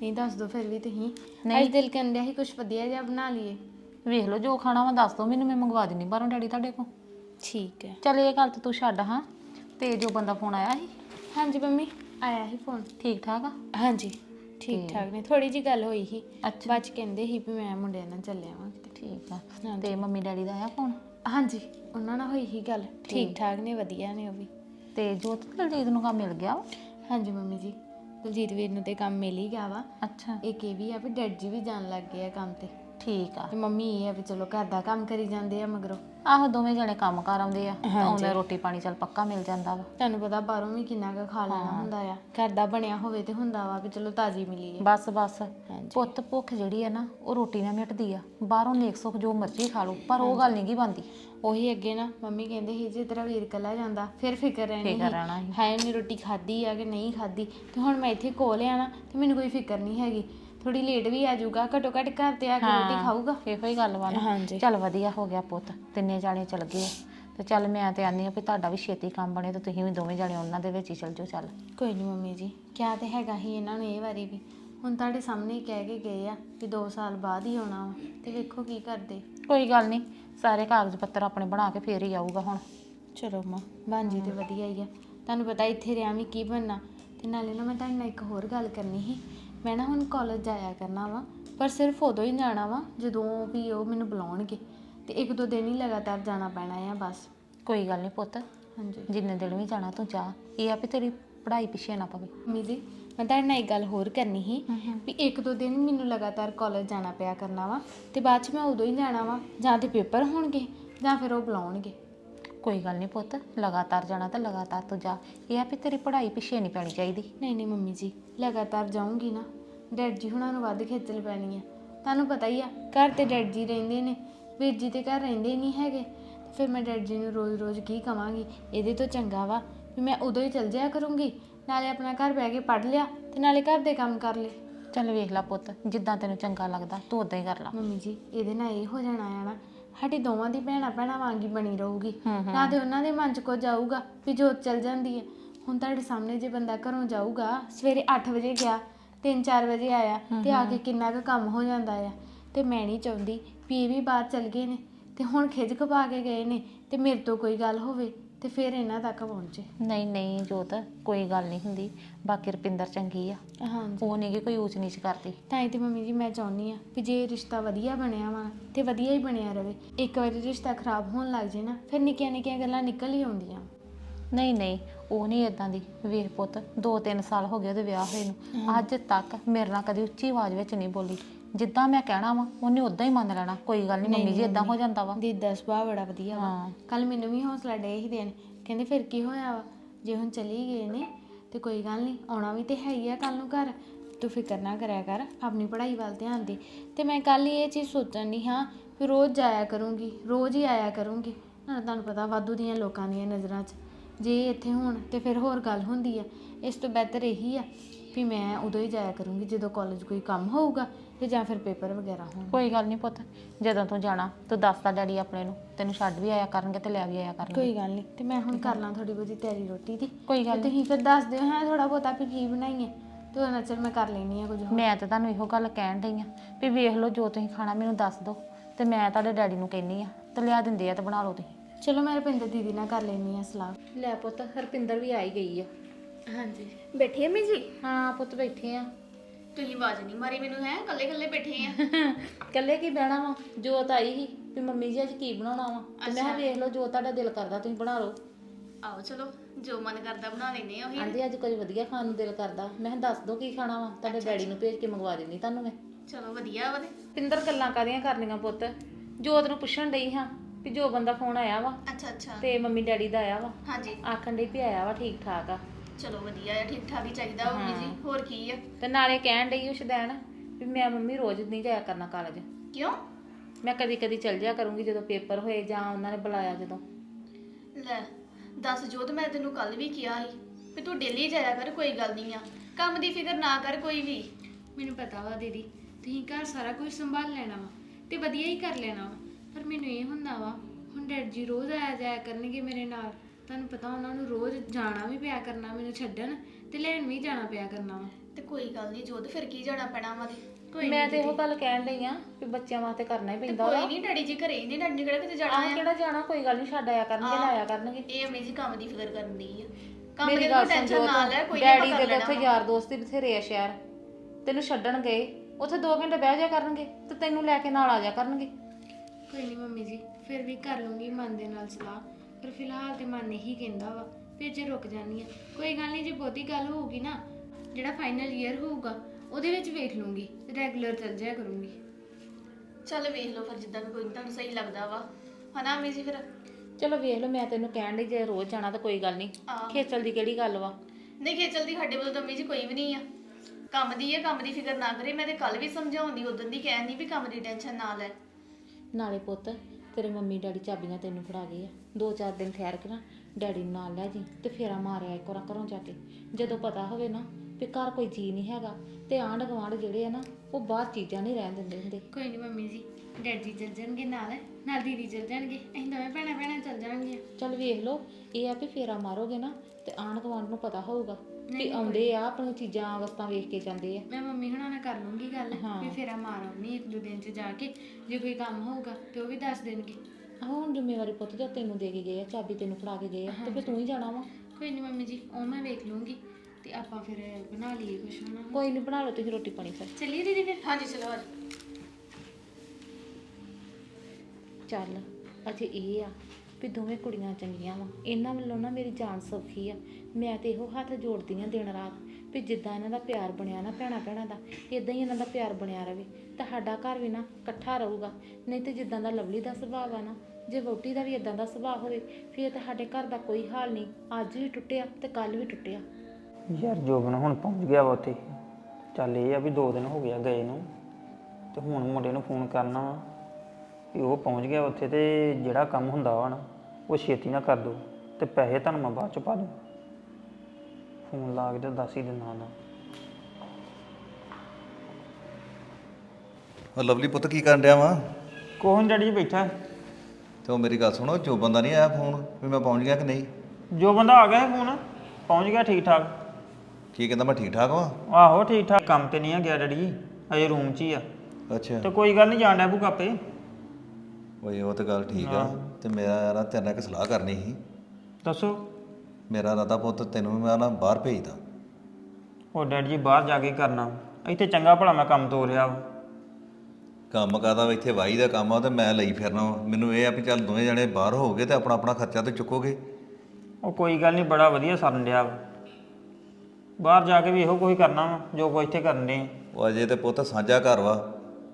ਨਹੀਂ ਦੱਸ ਦੋ ਫਿਰ ਵੀ ਤੁਸੀਂ। ਨਹੀਂ। ਅੱਜ ਦਿਲ ਕਰਨ ਡਿਆ ਸੀ ਕੁਝ ਵਧੀਆ ਜਿਹਾ ਬਣਾ ਲਈਏ। ਵੇਖ ਲਓ ਜੋ ਖਾਣਾ ਵਾ ਦੱਸ ਦੋ ਮੈਨੂੰ ਮੈਂ ਮੰਗਵਾ ਦਿੰਨੀ ਬਾਹਰੋਂ ਡੈਡੀ ਤੁਹਾਡੇ ਕੋਲ। ਠੀਕ ਹੈ। ਚੱਲ ਇਹ ਗੱਲ ਤੇ ਤੂੰ ਛੱਡ ਹਾਂ ਤੇ ਜੋ ਬੰਦਾ ਫੋਨ ਆਇਆ ਸੀ। ਹਾਂਜੀ ਮੰਮੀ ਆਇਆ ਸੀ ਫੋਨ ਠੀਕ ਠਾਕ ਆ? ਹਾਂਜੀ ਠੀਕ ਠਾਕ ਨੇ। ਥੋੜੀ ਜੀ ਗੱਲ ਹੋਈ ਸੀ ਅੱਛਾ। ਬਾਅਦ ਚ ਕਹਿੰਦੇ ਸੀ ਵੀ ਮੈਂ ਮੁੰਡਿਆਂ ਨਾਲ ਚੱਲਿਆ ਵਾਂ। ਕਿਤੇ ਠੀਕ ਆ। ਤੇ ਮੰਮੀ ਡੈਡੀ ਦਾ ਆਇਆ ਫੋਨ ਹਾਂਜੀ ਉਹਨਾਂ ਨਾਲ ਹੋਈ ਸੀ ਗੱਲ। ਠੀਕ ਠਾਕ ਨੇ ਵਧੀਆ ਨੇ ਉਹ ਵੀ। ਤੇ ਜੋਤ ਤੇ ਦਲਜੀਤ ਨੂੰ ਕੰਮ ਮਿਲ ਗਿਆ ਵਾ? ਹਾਂਜੀ ਮੰਮੀ ਜੀ ਦਲਜੀਤ ਵੀਰ ਨੂੰ ਤੇ ਕੰਮ ਮਿਲ ਹੀ ਗਿਆ ਵਾ। ਅੱਛਾ। ਇੱਕ ਇਹ ਵੀ ਆ ਵੀ ਡੈਡ ਜੀ ਵੀ ਜਾਣ ਲੱਗ ਗਏ ਆ ਕੰਮ ਤੇ। ਠੀਕ ਆ। ਤੇ ਮੰਮੀ ਇਹ ਆ ਵੀ ਚਲੋ ਘਰ ਦਾ ਕੰਮ ਕਰੀ ਜਾਂਦੇ ਆ ਮਗਰੋਂ। ਆਹੋ ਦੋਵੇਂ ਜਣੇ ਕੰਮ ਕਰ ਆਉਂਦੇ ਆ। ਆਉਂਦੇ ਰੋਟੀ ਪਾਣੀ ਚੱਲ ਪੱਕਾ ਮਿਲ ਜਾਂਦਾ ਵਾ। ਤੁਹਾਨੂੰ ਪਤਾ ਬਾਹਰੋਂ ਵੀ ਕਿੰਨਾ ਕੁ ਖਾ ਲੈਣਾ ਹੁੰਦਾ ਆ। ਘਰ ਦਾ ਬਣਿਆ ਹੋਵੇ ਤੇ ਹੁੰਦਾ ਵਾ ਕਿ ਚਲੋ ਤਾਜ਼ੀ ਮਿਲੀ ਹੈ ਬਸ ਬਸ। ਪੁੱਤ ਭੁੱਖ ਜਿਹੜੀ ਆ ਨਾ ਉਹ ਰੋਟੀ ਨਾਲ ਮਿਟਦੀ ਆ। ਬਾਹਰੋਂ ਨੇਕ ਸੁੱਖ ਜੋ ਮਰਜ਼ੀ ਖਾ ਲਓ ਪਰ ਉਹ ਗੱਲ ਨਹੀਂ ਗੀ ਬੰਦੀ ਉਹੀ ਅੱਗੇ ਨਾ ਮੰਮੀ ਕਹਿੰਦੇ ਸੀ ਜੇ ਤੇਰਾ ਵੀਰ ਕੱਲਾ ਜਾਂਦਾ ਫਿਰ ਫਿਕਰ ਰਹਿਣੀ ਫਿਕਰ ਰਹਿਣਾ। ਹੈ ਨਹੀਂ ਰੋਟੀ ਖਾਦੀ ਆ ਕਿ ਨਹੀਂ ਖਾਦੀ ਤੇ ਹੁਣ ਮੈਂ ਇੱਥੇ ਕੋਲ ਆ ਨਾ ਤੇ ਮੈਨੂੰ ਕੋਈ ਫਿਕਰ ਨਹੀਂ ਹੈਗੀ। ਥੋੜੀ ਲੇਟ ਵੀ ਆ ਜਾਊਗਾ ਘਟੋ ਘਟ ਘਰ ਤੇ ਆ ਕੇ ਰੋਟੀ ਖਾਊਗਾ। ਇਹੋ ਹੀ ਗੱਲ ਵਾ ਨਾ। ਹਾਂਜੀ। ਚੱਲ ਵਧੀਆ ਹੋ ਗਿਆ ਪੁੱਤ ਤਿੰਨੇ ਜਾਣੇ ਚਲ ਗਏ। ਤੇ ਚੱਲ ਮੈਂ ਤੇ ਆਨੀ ਆ ਵੀ ਤੁਹਾਡਾ ਵੀ ਛੇਤੀ ਕੰਮ ਬਣੇ ਤੇ ਤੁਸੀਂ ਵੀ ਦੋਵੇਂ ਜਾਣੇ ਉਹਨਾਂ ਦੇ ਵਿੱਚ ਹੀ ਚਲ ਜਾਓ ਚੱਲ। ਕੋਈ ਨਹੀਂ ਮੰਮੀ ਜੀ ਕਿਆ ਤੇ ਹੈਗਾ ਹੀ ਇਹਨਾਂ ਨੂੰ ਇਹ ਵਾਰੀ ਵੀ। ਹੁਣ ਤੁਹਾਡੇ ਸਾਹਮਣੇ ਹੀ ਕਹਿ ਕੇ ਗਏ ਆ ਕਿ 2 ਸਾਲ ਬਾਅਦ ਹੀ ਆਉਣਾ ਵਾ ਤੇ ਵੇਖੋ ਕੀ ਕਰਦੇ। ਕੋਈ ਗੱਲ ਨਹੀਂ ਸਾਰੇ ਕਾਗਜ਼ ਪੱਤਰ ਆਪਣੇ ਬਣਾ ਕੇ ਫੇਰ ਹੀ ਆਊਗਾ ਹੁਣ। ਚਲੋ ਮਾਂ ਬਾਂਜੀ ਤੇ ਵਧੀਆ ਹੀ ਆ। ਤੁਹਾਨੂੰ ਪਤਾ ਇੱਥੇ ਰਿਆਂ ਵੀ ਕੀ ਬਣਨਾ ਤੇ ਨਾਲੇ ਨਾ ਮੈਂ ਤੁਹਾਡੇ ਨਾਲ ਇੱਕ ਹੋਰ ਗੱਲ ਕਰਨੀ ਸੀ। ਮੈਂ ਨਾ ਹੁਣ ਕਾਲਜ ਜਾਇਆ ਕਰਨਾ ਵਾ ਪਰ ਸਿਰਫ ਉਦੋਂ ਹੀ ਜਾਣਾ ਵਾ ਜਦੋਂ ਵੀ ਉਹ ਮੈਨੂੰ ਬੁਲਾਉਣਗੇ। ਤੇ ਇੱਕ ਦੋ ਦਿਨ ਹੀ ਲਗਾਤਾਰ ਜਾਣਾ ਪੈਣਾ ਆ ਬਸ। ਕੋਈ ਗੱਲ ਨਹੀਂ ਪੁੱਤ। ਹਾਂਜੀ। ਜਿੰਨੇ ਦਿਨ ਵੀ ਜਾਣਾ ਤੂੰ ਜਾ। ਇਹ ਆ ਵੀ ਤੇਰੀ ਪੜ੍ਹਾਈ ਪਿੱਛੇ ਨਾ ਪਵੇ। ਮੰਮੀ ਜੀ ਮੈਂ ਤੁਹਾਡੇ ਨਾਲ ਇੱਕ ਗੱਲ ਹੋਰ ਕਰਨੀ ਸੀ ਵੀ ਇੱਕ ਦੋ ਦਿਨ ਮੈਨੂੰ ਲਗਾਤਾਰ ਕਾਲਜ ਜਾਣਾ ਪਿਆ ਕਰਨਾ ਵਾ ਤੇ ਬਾਅਦ ਚ ਮੈਂ ਉਦੋਂ ਹੀ ਜਾਣਾ ਵਾ। ਜਾਂ ਤੇ ਪੇਪਰ ਹੋਣਗੇ ਜਾਂ ਫਿਰ ਉਹ ਬੁਲਾਉਣਗੇ। ਕੋਈ ਗੱਲ ਨਹੀਂ ਪੁੱਤ ਲਗਾਤਾਰ ਜਾਣਾ ਤਾਂ ਲਗਾਤਾਰ ਤੂੰ ਜਾ। ਇਹ ਆ ਵੀ ਤੇਰੀ ਪੜ੍ਹਾਈ ਪਿੱਛੇ ਨਹੀਂ ਪੈਣੀ ਚਾਹੀਦੀ। ਨਹੀਂ ਨਹੀਂ ਮੰਮੀ ਜੀ ਲਗਾਤਾਰ ਜਾਊਂਗੀ ਨਾ। ਡੈਡ ਜੀ ਹੁਣਾਂ ਨੂੰ ਵੱਧ ਖੇਚਲ ਪੈਣੀ ਆ। ਤੁਹਾਨੂੰ ਪਤਾ ਹੀ ਆ ਘਰ ਤੇ ਡੈਡ ਜੀ ਰਹਿੰਦੇ ਨੇ। ਵੀਰ ਜੀ ਤੇ ਘਰ ਰਹਿੰਦੇ ਹੀ ਨਹੀਂ ਹੈਗੇ। ਫਿਰ ਮੈਂ ਡੈਡ ਜੀ ਨੂੰ ਰੋਜ਼-ਰੋਜ਼ ਕੀ ਕਵਾਂਗੀ? ਇਹਦੇ ਤੋਂ ਚੰਗਾ ਵਾ ਵੀ ਮੈਂ ਉਦੋਂ ਹੀ ਚਲ ਜਾਇਆ ਕਰੂੰਗੀ। ਨਾਲੇ ਆਪਣਾ ਘਰ ਬਹਿ ਕੇ ਪੜ੍ਹ ਲਿਆ ਤੇ ਨਾਲੇ ਘਰ ਦੇ ਕੰਮ ਕਰ ਲਏ। ਚੱਲ ਵੇਖ ਲੈ ਪੁੱਤ ਜਿੱਦਾਂ ਤੈਨੂੰ ਚੰਗਾ ਲੱਗਦਾ ਤੂੰ ਉਦਾਂ ਹੀ ਕਰ ਲੈ। ਮੰਮੀ ਜੀ ਇਹਦੇ ਨਾਲ ਇਹ ਹੋ ਜਾਣਾ ਆ ਨਾ ਸਾਡੀ ਦੋਵਾਂ ਦੀ ਭੈਣਾ ਭੈਣਾ ਵਾਂਗੀ ਬਣੀ ਰਹੂਗੀ। ਨਾ ਤੇ ਉਹਨਾਂ ਦੇ ਮਨ 'ਚ ਕੁਝ ਆਊਗਾ ਵੀ ਜੋਤ ਚਲ ਜਾਂਦੀ ਹੈ। ਹੁਣ ਤੁਹਾਡੇ ਸਾਹਮਣੇ ਜੇ ਬੰਦਾ ਘਰੋਂ ਜਾਊਗਾ ਸਵੇਰੇ 8 ਵਜੇ ਗਿਆ 3-4 ਵਜੇ ਆਇਆ ਤੇ ਆ ਕੇ ਕਿੰਨਾ ਕੁ ਕੰਮ ਹੋ ਜਾਂਦਾ ਆ। ਤੇ ਮੈਂ ਨਹੀਂ ਚਾਹੁੰਦੀ ਵੀ ਇਹ ਵੀ ਬਾਹਰ ਚਲ ਗਏ ਨੇ ਤੇ ਹੁਣ ਖਿੱਚ ਖਪਾ ਕੇ ਗਏ ਨੇ ਤੇ ਮੇਰੇ ਤੋਂ ਕੋਈ ਗੱਲ ਹੋਵੇ। ਤੇ ਫਿਰ ਇਹਨਾਂ ਤੱਕ ਪਹੁੰਚੇ। ਨਹੀਂ ਨਹੀਂ ਜੋਤ ਕੋਈ ਗੱਲ ਨਹੀਂ ਹੁੰਦੀ। ਬਾਕੀ ਰਪਿੰਦਰ ਚੰਗੀ ਆ। ਹਾਂਜੀ। ਉਹ ਨਹੀਂਗੀ ਕੋਈ ਊਚ ਨੀਚ ਕਰਦੀ। ਤਾਂ ਹੀ ਤੇ ਮੰਮੀ ਜੀ ਮੈਂ ਚਾਹੁੰਦੀ ਆ ਕਿ ਜੇ ਰਿਸ਼ਤਾ ਵਧੀਆ ਬਣਿਆ ਵਾ ਤੇ ਵਧੀਆ ਹੀ ਬਣਿਆ ਰਵੇ। ਇੱਕ ਵਾਰੀ ਰਿਸ਼ਤਾ ਖਰਾਬ ਹੋਣ ਲੱਗ ਜੇ ਨਾ ਫਿਰ ਨਿੱਕੀਆਂ ਨਿੱਕੀਆਂ ਗੱਲਾਂ ਨਿਕਲ ਹੀ ਆਉਂਦੀਆਂ। ਨਹੀਂ ਨਹੀਂ ਉਹ ਨਹੀਂ ਇਦਾਂ ਦੀ। ਵੇਖ ਪੁੱਤ 2-3 ਸਾਲ ਹੋ ਗਏ ਉਹਦੇ ਵਿਆਹ ਹੋਏ ਨੂੰ। ਅੱਜ ਤੱਕ ਮੇਰੇ ਨਾਲ ਕਦੀ ਉੱਚੀ ਆਵਾਜ਼ ਵਿੱਚ ਨਹੀਂ ਬੋਲੀ। ਜਿੱਦਾਂ ਮੈਂ ਕਹਿਣਾ ਵਾ ਉਹਨੇ ਉਦਾਂ ਹੀ ਮੰਨ ਲੈਣਾ ਕੋਈ ਗੱਲ ਨਹੀਂ ਮੰਮੀ ਜੀ ਇਦਾਂ ਹੋ ਜਾਂਦਾ ਵਾ। ਦੀਦੀ ਦਾ ਸੁਭਾਅ ਬੜਾ ਵਧੀਆ ਵਾ। ਹਾਂ। ਕੱਲ ਮੈਨੂੰ ਵੀ ਹੌਸਲਾ ਡੇ ਹੀ ਦੇਣ। ਕਹਿੰਦੇ ਫਿਰ ਕੀ ਹੋਇਆ ਵਾ? ਜੇ ਹੁਣ ਚਲੀ ਗਏ ਨੇ ਤੇ ਕੋਈ ਗੱਲ ਨਹੀਂ ਆਉਣਾ ਵੀ ਤੇ ਹੈ ਹੀ ਆ ਕੱਲ ਨੂੰ ਘਰ। ਤੂੰ ਫਿਕਰ ਨਾ ਕਰਿਆ ਕਰ ਆਪਣੀ ਪੜ੍ਹਾਈ ਵੱਲ ਧਿਆਨ ਦੇ। ਤੇ ਮੈਂ ਕੱਲ ਹੀ ਇਹ ਚੀਜ਼ ਸੋਚਣ ਦੀ ਹਾਂ ਕਿ ਰੋਜ਼ ਜਾਇਆ ਕਰੂੰਗੀ ਰੋਜ਼ ਹੀ ਆਇਆ ਕਰੂੰਗੀ। ਨਾ ਤੁਹਾਨੂੰ ਪਤਾ ਵਾਧੂ ਦੀਆਂ ਲੋਕਾਂ ਦੀਆਂ ਨਜ਼ਰਾਂ 'ਚ। ਜੇ ਇੱਥੇ ਹੋਣ ਤੇ ਫਿਰ ਹੋਰ ਗੱਲ ਹੁੰਦੀ ਆ। ਇਸ ਤੋਂ ਬਿਹਤਰ ਇਹੀ ਆ ਵੀ ਮੈਂ ਉਦੋਂ ਹੀ ਜਾਇਆ ਕਰੂੰਗੀ ਜਦੋਂ ਕਾਲਜ ਕੋਈ ਕੰਮ ਹੋਊਗਾ ਤੇ ਜਾਂ ਫਿਰ ਪੇਪਰ ਵਗੈਰਾ ਹੋਣ। ਕੋਈ ਗੱਲ ਨਹੀਂ ਪੁੱਤ ਜਦੋਂ ਤੂੰ ਜਾਣਾ ਤੂੰ ਦੱਸਦਾ ਡੈਡੀ ਆਪਣੇ ਨੂੰ ਤੈਨੂੰ ਛੱਡ ਵੀ ਆਇਆ ਕਰਨਗੇ ਤੇ ਲੈ ਵੀ ਆਇਆ ਕਰਨਗੇ। ਕੋਈ ਗੱਲ ਨਹੀਂ ਤੇ ਮੈਂ ਹੁਣ ਕਰ ਲਾਂ ਥੋੜੀ ਬਹੁਤੀ ਤਿਆਰੀ ਰੋਟੀ ਦੀ। ਕੋਈ ਗੱਲ ਤੇ ਤੁਸੀਂ ਫਿਰ ਦੱਸ ਦਿਓ ਹਾਂ ਥੋੜਾ ਬਹੁਤਾ ਵੀ ਕੀ ਬਣਾਈਏ ਤੇ ਉਹਨਾਂ ਚਿਰ ਮੈਂ ਕਰ ਲੈਣੀ ਆ ਕੁਝ ਹੋਰ। ਮੈਂ ਤਾਂ ਤੁਹਾਨੂੰ ਇਹੋ ਗੱਲ ਕਹਿਣ ਡਈ ਆ ਵੀ ਵੇਖ ਲਓ ਜੋ ਤੁਸੀਂ ਖਾਣਾ ਮੈਨੂੰ ਦੱਸ ਦਿਓ ਤੇ ਮੈਂ ਤੁਹਾਡੇ ਡੈਡੀ ਨੂੰ ਕਹਿੰਨੀ ਆ ਤੇ ਲਿਆ ਦਿੰਦੇ ਆ ਤੇ ਬਣਾ ਲਓ ਤੁਸੀਂ। ਚਲੋ ਮੈਂ ਰੁਪਿੰਦਰ ਦੀਦੀ ਨਾਲ ਕਰ ਲੈਣੀ ਆ ਸਲਾਹ। ਲੈ ਪੁੱਤ ਹਰਪਿੰਦਰ ਵੀ ਆਈ ਗਈ ਆ। ਹਾਂਜੀ। ਬੈਠੇ ਅਮੀ ਜੀ? ਹਾਂ ਪੁੱਤ ਬੈਠੇ ਆ। ਤੁਸੀਂ ਆਵਾਜ਼ ਨਹੀਂ ਮਾਰੀ ਮੈਨੂੰ ਹੈ? ਕੱਲੇ ਕੱਲੇ ਬੈਠੇ ਆ। ਕੱਲੇ ਕੀ ਬਹਿਣਾ ਵਾ? ਜੋਤ ਆਈ ਸੀ ਵੀ ਮੰਮੀ ਜੀ ਅੱਜ ਕੀ ਬਣਾਉਣਾ ਵਾ? ਤੇ ਮੈਂ ਕਿਹਾ ਵੇਖ ਲਓ ਜੋ ਤੁਹਾਡਾ ਦਿਲ ਕਰਦਾ ਤੁਸੀਂ ਬਣਾ ਲਓ। ਆਓ ਚਲੋ ਜੋ ਮਨ ਕਰਦਾ ਬਣਾ ਲੈਨੇ ਆ ਉਹੀ। ਆਂਦੇ ਅੱਜ ਕੁਝ ਵਧੀਆ ਖਾਣ ਨੂੰ ਦਿਲ ਕਰਦਾ। ਮੈਂ ਕਿਹਾ ਦੱਸ ਦਿਓ ਕੀ ਖਾਣਾ ਵਾ? ਤੁਹਾਡੇ ਡੈਡੀ ਨੂੰ ਭੇਜ ਕੇ ਮੰਗਵਾ ਦਿੰਦੀ ਤੁਹਾਨੂੰ ਮੈਂ। ਚਲੋ ਵਧੀਆ ਵਾ ਤੇ। ਪਿੰਦਰ ਗੱਲਾਂ ਕਾਦੀਆਂ ਕਰਨੀਆਂ ਪੁੱਤ? ਜੋਤ ਨੂੰ ਪੁੱਛਣ ਡਈ ਹਾਂ ਵੀ ਜੋ ਬੰਦਾ ਫੋਨ ਆਇਆ ਵਾ ਅੱਛਾ ਅੱਛਾ। ਤੇ ਮੰਮੀ ਡੈਡੀ ਦਾ ਆਇਆ ਵਾ। ਹਾਂਜੀ। ਆਖਣ ਡਈ ਵੀ ਆਇਆ ਵਾ ਠੀਕ ਠਾਕ ਆ। ਚਲੋ ਵਧੀਆ ਆ ਠੀਕ ਠਾਕ ਹੀ ਚਾਹੀਦਾ ਹੋਊਗੀ ਜੀ। ਹੋਰ ਕੀ ਆ? ਤੇ ਨਾਲੇ ਕਹਿਣ ਡਈ ਉਹ ਸ਼ਦੈਣ ਵੀ ਮੈਂ ਮੰਮੀ ਰੋਜ਼ ਨਹੀਂ ਜਾਇਆ ਕਰਨਾ ਕਾਲਜ। ਕਿਉਂ? ਮੈਂ ਕਦੀ ਕਦੀ ਚਲ ਜਾਇਆ ਕਰੂੰਗੀ ਜਦੋਂ ਪੇਪਰ ਹੋਏ ਜਾਂ ਉਹਨਾਂ ਨੇ ਬੁਲਾਇਆ ਜਦੋਂ। ਲੈ ਦੱਸ ਜੋਤ ਮੈਂ ਤੈਨੂੰ ਕੱਲ ਵੀ ਕਿਹਾ ਸੀ ਵੀ ਤੂੰ ਡੇਲੀ ਜਾਇਆ ਕਰ ਕੋਈ ਗੱਲ ਨਹੀਂ ਆ। ਕੰਮ ਦੀ ਫਿਕਰ ਨਾ ਕਰ ਕੋਈ ਵੀ। ਮੈਨੂੰ ਪਤਾ ਵਾ ਦੀਦੀ ਤੁਸੀਂ ਘਰ ਸਾਰਾ ਕੁਝ ਸੰਭਾਲ ਲੈਣਾ ਵਾ ਤੇ ਵਧੀਆ ਹੀ ਕਰ ਲੈਣਾ ਵਾ। ਪਰ ਮੈਨੂੰ ਇਹ ਹੁੰਦਾ ਵਾ ਹੁਣ ਡੈਡ ਜੀ ਰੋਜ਼ ਆਇਆ ਜਾਇਆ ਕਰਨਗੇ ਮੇਰੇ ਨਾਲ। ਤੁਹਾਨੂੰ ਪਤਾ ਉਹਨਾਂ ਨੂੰ ਰੋਜ਼ ਜਾਣਾ ਵੀ ਪਿਆ ਕਰਨਾ ਮੈਨੂੰ ਛੱਡਣ ਤੇ ਲੈਣ ਵੀ ਜਾਣਾ ਪਿਆ ਕਰਨਾ ਵਾ। ਤੇ ਕੋਈ ਗੱਲ ਨਹੀਂ ਜੋਤ ਫਿਰ ਕੀ ਜਾਣਾ ਪੈਣਾ ਵਾ? ਤੇ ਕੋਈ ਮੈਂ ਤੇ ਇਹੋ ਗੱਲ ਕਹਿਣ ਡਈ ਆ ਵੀ ਬੱਚਿਆਂ ਵਾਸਤੇ ਕਰਨਾ ਹੀ ਪੈਂਦਾ ਕੋਈ ਨਹੀਂ ਡੈਡੀ ਜੀ ਘਰੇ ਹੀ ਨੇ ਡੈਡੀ ਨੇ ਕਿਹੜਾ ਕਿਤੇ ਜਾਣਾ ਆਹ ਆ? ਕਿਹੜਾ ਜਾਣਾ ਕੋਈ ਗੱਲ ਨਹੀਂ ਛੱਡ ਆਇਆ ਕਰਨਗੇ ਲਾਇਆ ਕਰਨਗੇ। ਇਹ ਅਮੀ ਜੀ ਕੰਮ ਦੀ ਫਿਕਰ ਕਰਨ ਦੀ ਆ। ਕੰਮ ਦੀ ਟੈਨਸ਼ਨ ਨਾ ਲੈ ਕੋਈ ਡੈਡੀ ਨਹੀਂ ਦੇ ਕਰ ਤਾਂ ਉੱਥੇ ਯਾਰ ਦੋਸਤ ਹੀ ਬਥੇਰੇ ਆ ਸ਼ਹਿਰ। ਤੈਨੂੰ ਛੱਡਣ ਗਏ ਉੱਥੇ 2 ਘੰਟੇ ਬਹਿ ਜਾ ਕਰਨਗੇ ਤੇ ਤੈਨੂੰ ਲੈ ਕੇ ਨਾਲ ਆ ਜਾ ਕਰਨਗੇ। ਕੋਈ ਨਹੀਂ ਮੰਮੀ ਜੀ ਫਿਰ ਵੀ ਕਰ ਲੂੰਗੀ ਮਨ ਦੇ ਨਾਲ ਸਲਾਹ। ਪਰ ਫਿਲਹਾਲ ਤੇ ਮਨ ਇਹੀ ਕਹਿੰਦਾ ਵਾ ਫਿਰ ਜੇ ਰੁਕ ਜਾਨੀ ਆ। ਕੋਈ ਗੱਲ ਨਹੀਂ ਜੇ ਬਹੁਤੀ ਗੱਲ ਹੋਊਗੀ ਨਾ ਜਿਹੜਾ ਫਾਈਨਲ ਈਅਰ ਹੋਊਗਾ ਉਹਦੇ ਵਿੱਚ ਵੇਖ ਲੂੰਗੀ ਰੈਗੂਲਰ ਚੱਲ ਜਾਇਆ ਕਰੂੰਗੀ। ਚੱਲ ਵੇਖ ਲਓ ਫਿਰ ਜਿੱਦਾਂ ਵੀ ਕੋਈ ਤੁਹਾਨੂੰ ਸਹੀ ਲੱਗਦਾ ਵਾ। ਹਨਾ ਅਮੀ ਜੀ ਫਿਰ? ਚਲੋ ਵੇਖ ਲਓ ਮੈਂ ਤੈਨੂੰ ਕਹਿਣ ਡਈ ਜੇ ਰੋਜ਼ ਜਾਣਾ ਤਾਂ ਕੋਈ ਗੱਲ ਨਹੀਂ ਆਹ। ਖੇਚਲ ਦੀ ਕਿਹੜੀ ਗੱਲ ਵਾ? ਨਹੀਂ ਖੇਚਲ ਦੀ ਸਾਡੇ ਵੱਲੋਂ ਤਾਂ ਅਮੀ ਜੀ ਕੋਈ ਵੀ ਨਹੀਂ ਆ। ਕੰਮ ਦੀ ਹੈ ਕੰਮ ਦੀ ਫਿਕਰ ਨਾ ਕਰੇ। ਮੈਂ ਤੇ ਕੱਲ ਵੀ ਸਮਝਾਉਂਦੀ ਉਦੋਂ ਦੀ ਕਹਿਣੀ ਵੀ ਕੰਮ ਦੀ ਟੈਨਸ਼ਨ ਨਾ ਲੈ। ਨਾਲੇ ਪੁੱਤ ਤੇਰੇ ਮੰਮੀ ਡੈਡੀ ਚਾਬੀਆਂ ਤੈਨੂੰ ਫੜਾ ਗਏ ਆ। ਦੋ ਚਾਰ ਦਿਨ ਠਹਿਰ ਕੇ ਨਾ ਡੈਡੀ ਨੂੰ ਨਾਲ ਲੈ ਜੀ ਤੇ ਫੇਰਾ ਮਾਰਿਆ ਇੱਕ ਵਾਰ ਘਰੋਂ ਜਾ ਕੇ। ਜਦੋਂ ਪਤਾ ਹੋਵੇ ਨਾ ਵੀ ਘਰ ਕੋਈ ਜੀ ਨਹੀਂ ਹੈਗਾ ਤੇ ਆਂਢ ਗੁਆਂਢ ਜਿਹੜੇ ਆ ਨਾ ਉਹ ਬਾਹਰ ਚੀਜ਼ਾਂ ਨਹੀਂ ਰਹਿਣ ਦਿੰਦੇ ਹੁੰਦੇ। ਕੋਈ ਨਹੀਂ ਮੰਮੀ ਜੀ ਡੈਡ ਚੱਲ ਜਾਣਗੇ ਨਾਲ ਨਾਲ ਦੀਦੀ ਚੱਲ ਜਾਣਗੇ ਅਸੀਂ ਦੋਵੇਂ ਭੈਣਾਂ ਭੈਣਾਂ ਚੱਲ ਜਾਣਗੀਆਂ ਚੱਲ ਵੇਖ ਲਓ ਇਹ ਆ ਵੀ ਫੇਰਾ ਮਾਰੋਗੇ ਨਾ ਤੇ ਆਂਢ ਗੁਆਂਢ ਨੂੰ ਪਤਾ ਹੋਊਗਾ ਵੀ ਆਉਂਦੇ ਆ ਆਪਣੀਆਂ ਚੀਜ਼ਾਂ ਵਸਤਾਂ ਵੇਖ ਕੇ ਜਾਂਦੇ ਆ। ਮੈਂ ਮੰਮੀ ਹੁਣਾਂ ਨਾਲ ਕਰ ਲੂੰਗੀ ਗੱਲ ਹਾਂ। ਵੀ ਫੇਰਾ ਮਾਰ ਆਉਣੀ ਇੱਕ ਦੋ ਦਿਨ ਚ ਜਾ ਕੇ ਜੇ ਕੋਈ ਕੰਮ ਹੋਊਗਾ ਤੇ ਉਹ ਵੀ ਦੱਸ ਦੇਣਗੇ। ਆਹ ਹੁਣ ਜ਼ਿੰਮੇਵਾਰੀ ਪੁੱਤ ਜਦ ਤੈਨੂੰ ਦੇ ਕੇ ਗਏ ਆ ਚਾਬੀ ਤੈਨੂੰ ਫੜਾ ਕੇ ਗਏ ਆ ਤੇ ਫਿਰ ਤੂੰ ਹੀ ਜਾਣਾ ਵਾ। ਕੋਈ ਨਹੀਂ ਮੰਮੀ ਜੀ ਉਹ ਮੈਂ ਵੇਖ ਲੂੰਗੀ ਤੇ ਆਪਾਂ ਫਿਰ ਬਣਾ ਲਈਏ ਕੁਛ ਹਨਾ ਕੋਈ ਨਹੀਂ ਬਣਾ ਲਓ ਤੁਸੀਂ ਰੋਟੀ ਪਾਣੀ ਫਿਰ। ਚੱਲੀਏ ਦੀਦੀ ਫਿਰ? ਹਾਂਜੀ ਚਲੋ ਆ ਜਾਓ। ਚੱਲ ਅਜੇ ਇਹ ਆ ਵੀ ਦੋਵੇਂ ਕੁੜੀਆਂ ਚੰਗੀਆਂ ਵਾ ਇਹਨਾਂ ਵੱਲੋਂ ਨਾ ਮੇਰੀ ਜਾਨ ਸੌਖੀ ਆ। ਮੈਂ ਤੇ ਇਹੋ ਹੱਥ ਜੋੜਦੀ ਆ ਦਿਨ ਰਾਤ ਵੀ ਜਿੱਦਾਂ ਇਹਨਾਂ ਦਾ ਪਿਆਰ ਬਣਿਆ ਨਾ ਭੈਣਾ ਭੈਣਾ ਦਾ ਇਦਾਂ ਹੀ ਇਹਨਾਂ ਦਾ ਪਿਆਰ ਬਣਿਆ ਰਵੇ। ਤਾਂ ਸਾਡਾ ਘਰ ਵੀ ਨਾ ਇਕੱਠਾ ਰਹੂਗਾ, ਨਹੀਂ ਤੇ ਜਿੱਦਾਂ ਦਾ ਲਵਲੀ ਦਾ ਸੁਭਾਅ ਆ ਨਾ, ਜੇ ਵੋਟੀ ਦਾ ਵੀ ਇਦਾਂ ਦਾ ਸੁਭਾਅ ਹੋਵੇ, ਫਿਰ ਤਾਂ ਸਾਡੇ ਘਰ ਦਾ ਕੋਈ ਹਾਲ ਨਹੀਂ। ਅੱਜ ਵੀ ਟੁੱਟਿਆ ਤੇ ਕੱਲ ਵੀ ਟੁੱਟਿਆ। ਯਾਰ ਜੋਬਨ ਹੁਣ ਪਹੁੰਚ ਗਿਆ ਵਾ ਉੱਥੇ। ਚੱਲ ਇਹ ਆ ਵੀ 2 ਦਿਨ ਹੋ ਗਿਆ ਗਏ ਨੂੰ, ਤੇ ਹੁਣ ਮੁੰਡੇ ਨੂੰ ਫੋਨ ਕਰਨਾ ਵਾ ਵੀ ਉਹ ਪਹੁੰਚ ਗਿਆ ਉੱਥੇ ਤੇ ਜਿਹੜਾ ਕੰਮ ਹੁੰਦਾ ਵਾ ਨਾ, ਉਹ ਛੇਤੀ ਨਾਲ ਕਰ ਦੋ, ਤੇ ਪੈਸੇ ਤੁਹਾਨੂੰ ਮੈਂ ਬਾਅਦ ਚ ਪਾ ਦੂੰ ਫੋਨ ਲਾ ਕੇ ਤੇ ਦੱਸ ਹੀ ਦਿੰਦਾ ਨਾ। ਉਹ ਲਵਲੀ ਪੁੱਤ ਕੀ ਕਰਨ ਡਿਆ ਵਾ? ਕੋਹਨ ਡੈਡੀ ਜੀ ਬੈਠਾ। ਤੇ ਉਹ ਮੇਰੀ ਗੱਲ ਸੁਣੋ ਜੋ ਬੰਦਾ ਨਹੀਂ ਆਇਆ ਫੋਨ ਵੀ ਮੈਂ ਪਹੁੰਚ ਗਿਆ ਕਿ ਨਹੀਂ? ਜੋ ਬੰਦਾ ਆ ਗਿਆ ਫੋਨ ਪਹੁੰਚ ਗਿਆ ਠੀਕ ਠਾਕ ਕੀ ਕਹਿੰਦਾ ਮੈਂ ਠੀਕ ਠਾਕ ਵਾਂ? ਆਹੋ ਠੀਕ ਠਾਕ ਕੰਮ ਤੇ ਨਹੀਂ ਆ ਗਿਆ ਡੈਡੀ ਅਜੇ ਰੂਮ 'ਚ ਹੀ ਆ। ਅੱਛਾ। ਤੇ ਕੋਈ ਗੱਲ ਨਹੀਂ ਜਾਣ ਡਿਆ ਭੂਕਾ ਆਪੇ। ਓਏ ਉਹ ਤਾਂ ਗੱਲ ਠੀਕ ਆ ਤੇ ਮੇਰਾ ਯਾਰ ਤੇਰੇ ਨਾਲ ਇੱਕ ਸਲਾਹ ਕਰਨੀ ਸੀ। ਦੱਸੋ। ਮੇਰਾ ਰਾਦਾ ਪੁੱਤ ਤੈਨੂੰ ਮੈਂ ਨਾ ਬਾਹਰ ਭੇਜਦਾ। ਉਹ ਡੈਡ ਜੀ ਬਾਹਰ ਜਾ ਕੇ ਕੀ ਕਰਨਾ। ਇੱਥੇ ਚੰਗਾ ਭਲਾ ਮੈਂ ਕੰਮ ਤੋਰ ਰਿਹਾ ਵਾ। ਕੰਮ ਕਾਦਾ ਇੱਥੇ ਵਾਈ ਦਾ ਕੰਮ ਆ ਤੇ ਮੈਂ ਲਈ ਫਿਰਨਾ ਵਾ। ਮੈਨੂੰ ਇਹ ਆ ਵੀ ਚੱਲ ਦੋਵੇਂ ਜਣੇ ਬਾਹਰ ਹੋਗੇ ਤੇ ਆਪਣਾ ਆਪਣਾ ਖਰਚਾ ਤੇ ਚੁੱਕੋਗੇ। ਉਹ ਕੋਈ ਗੱਲ ਨਹੀਂ ਬੜਾ ਵਧੀਆ ਸਰਨ ਡਿਆ ਵਾ। ਬਾਹਰ ਜਾ ਕੇ ਵੀ ਇਹੋ ਕੁਝ ਕਰਨਾ ਵਾ ਜੋ ਕੋ ਇੱਥੇ ਕਰਨ ਦੇ ਉਹ ਅਜੇ ਤੇ ਪੁੱਤ ਸਾਂਝਾ ਘਰ ਵਾ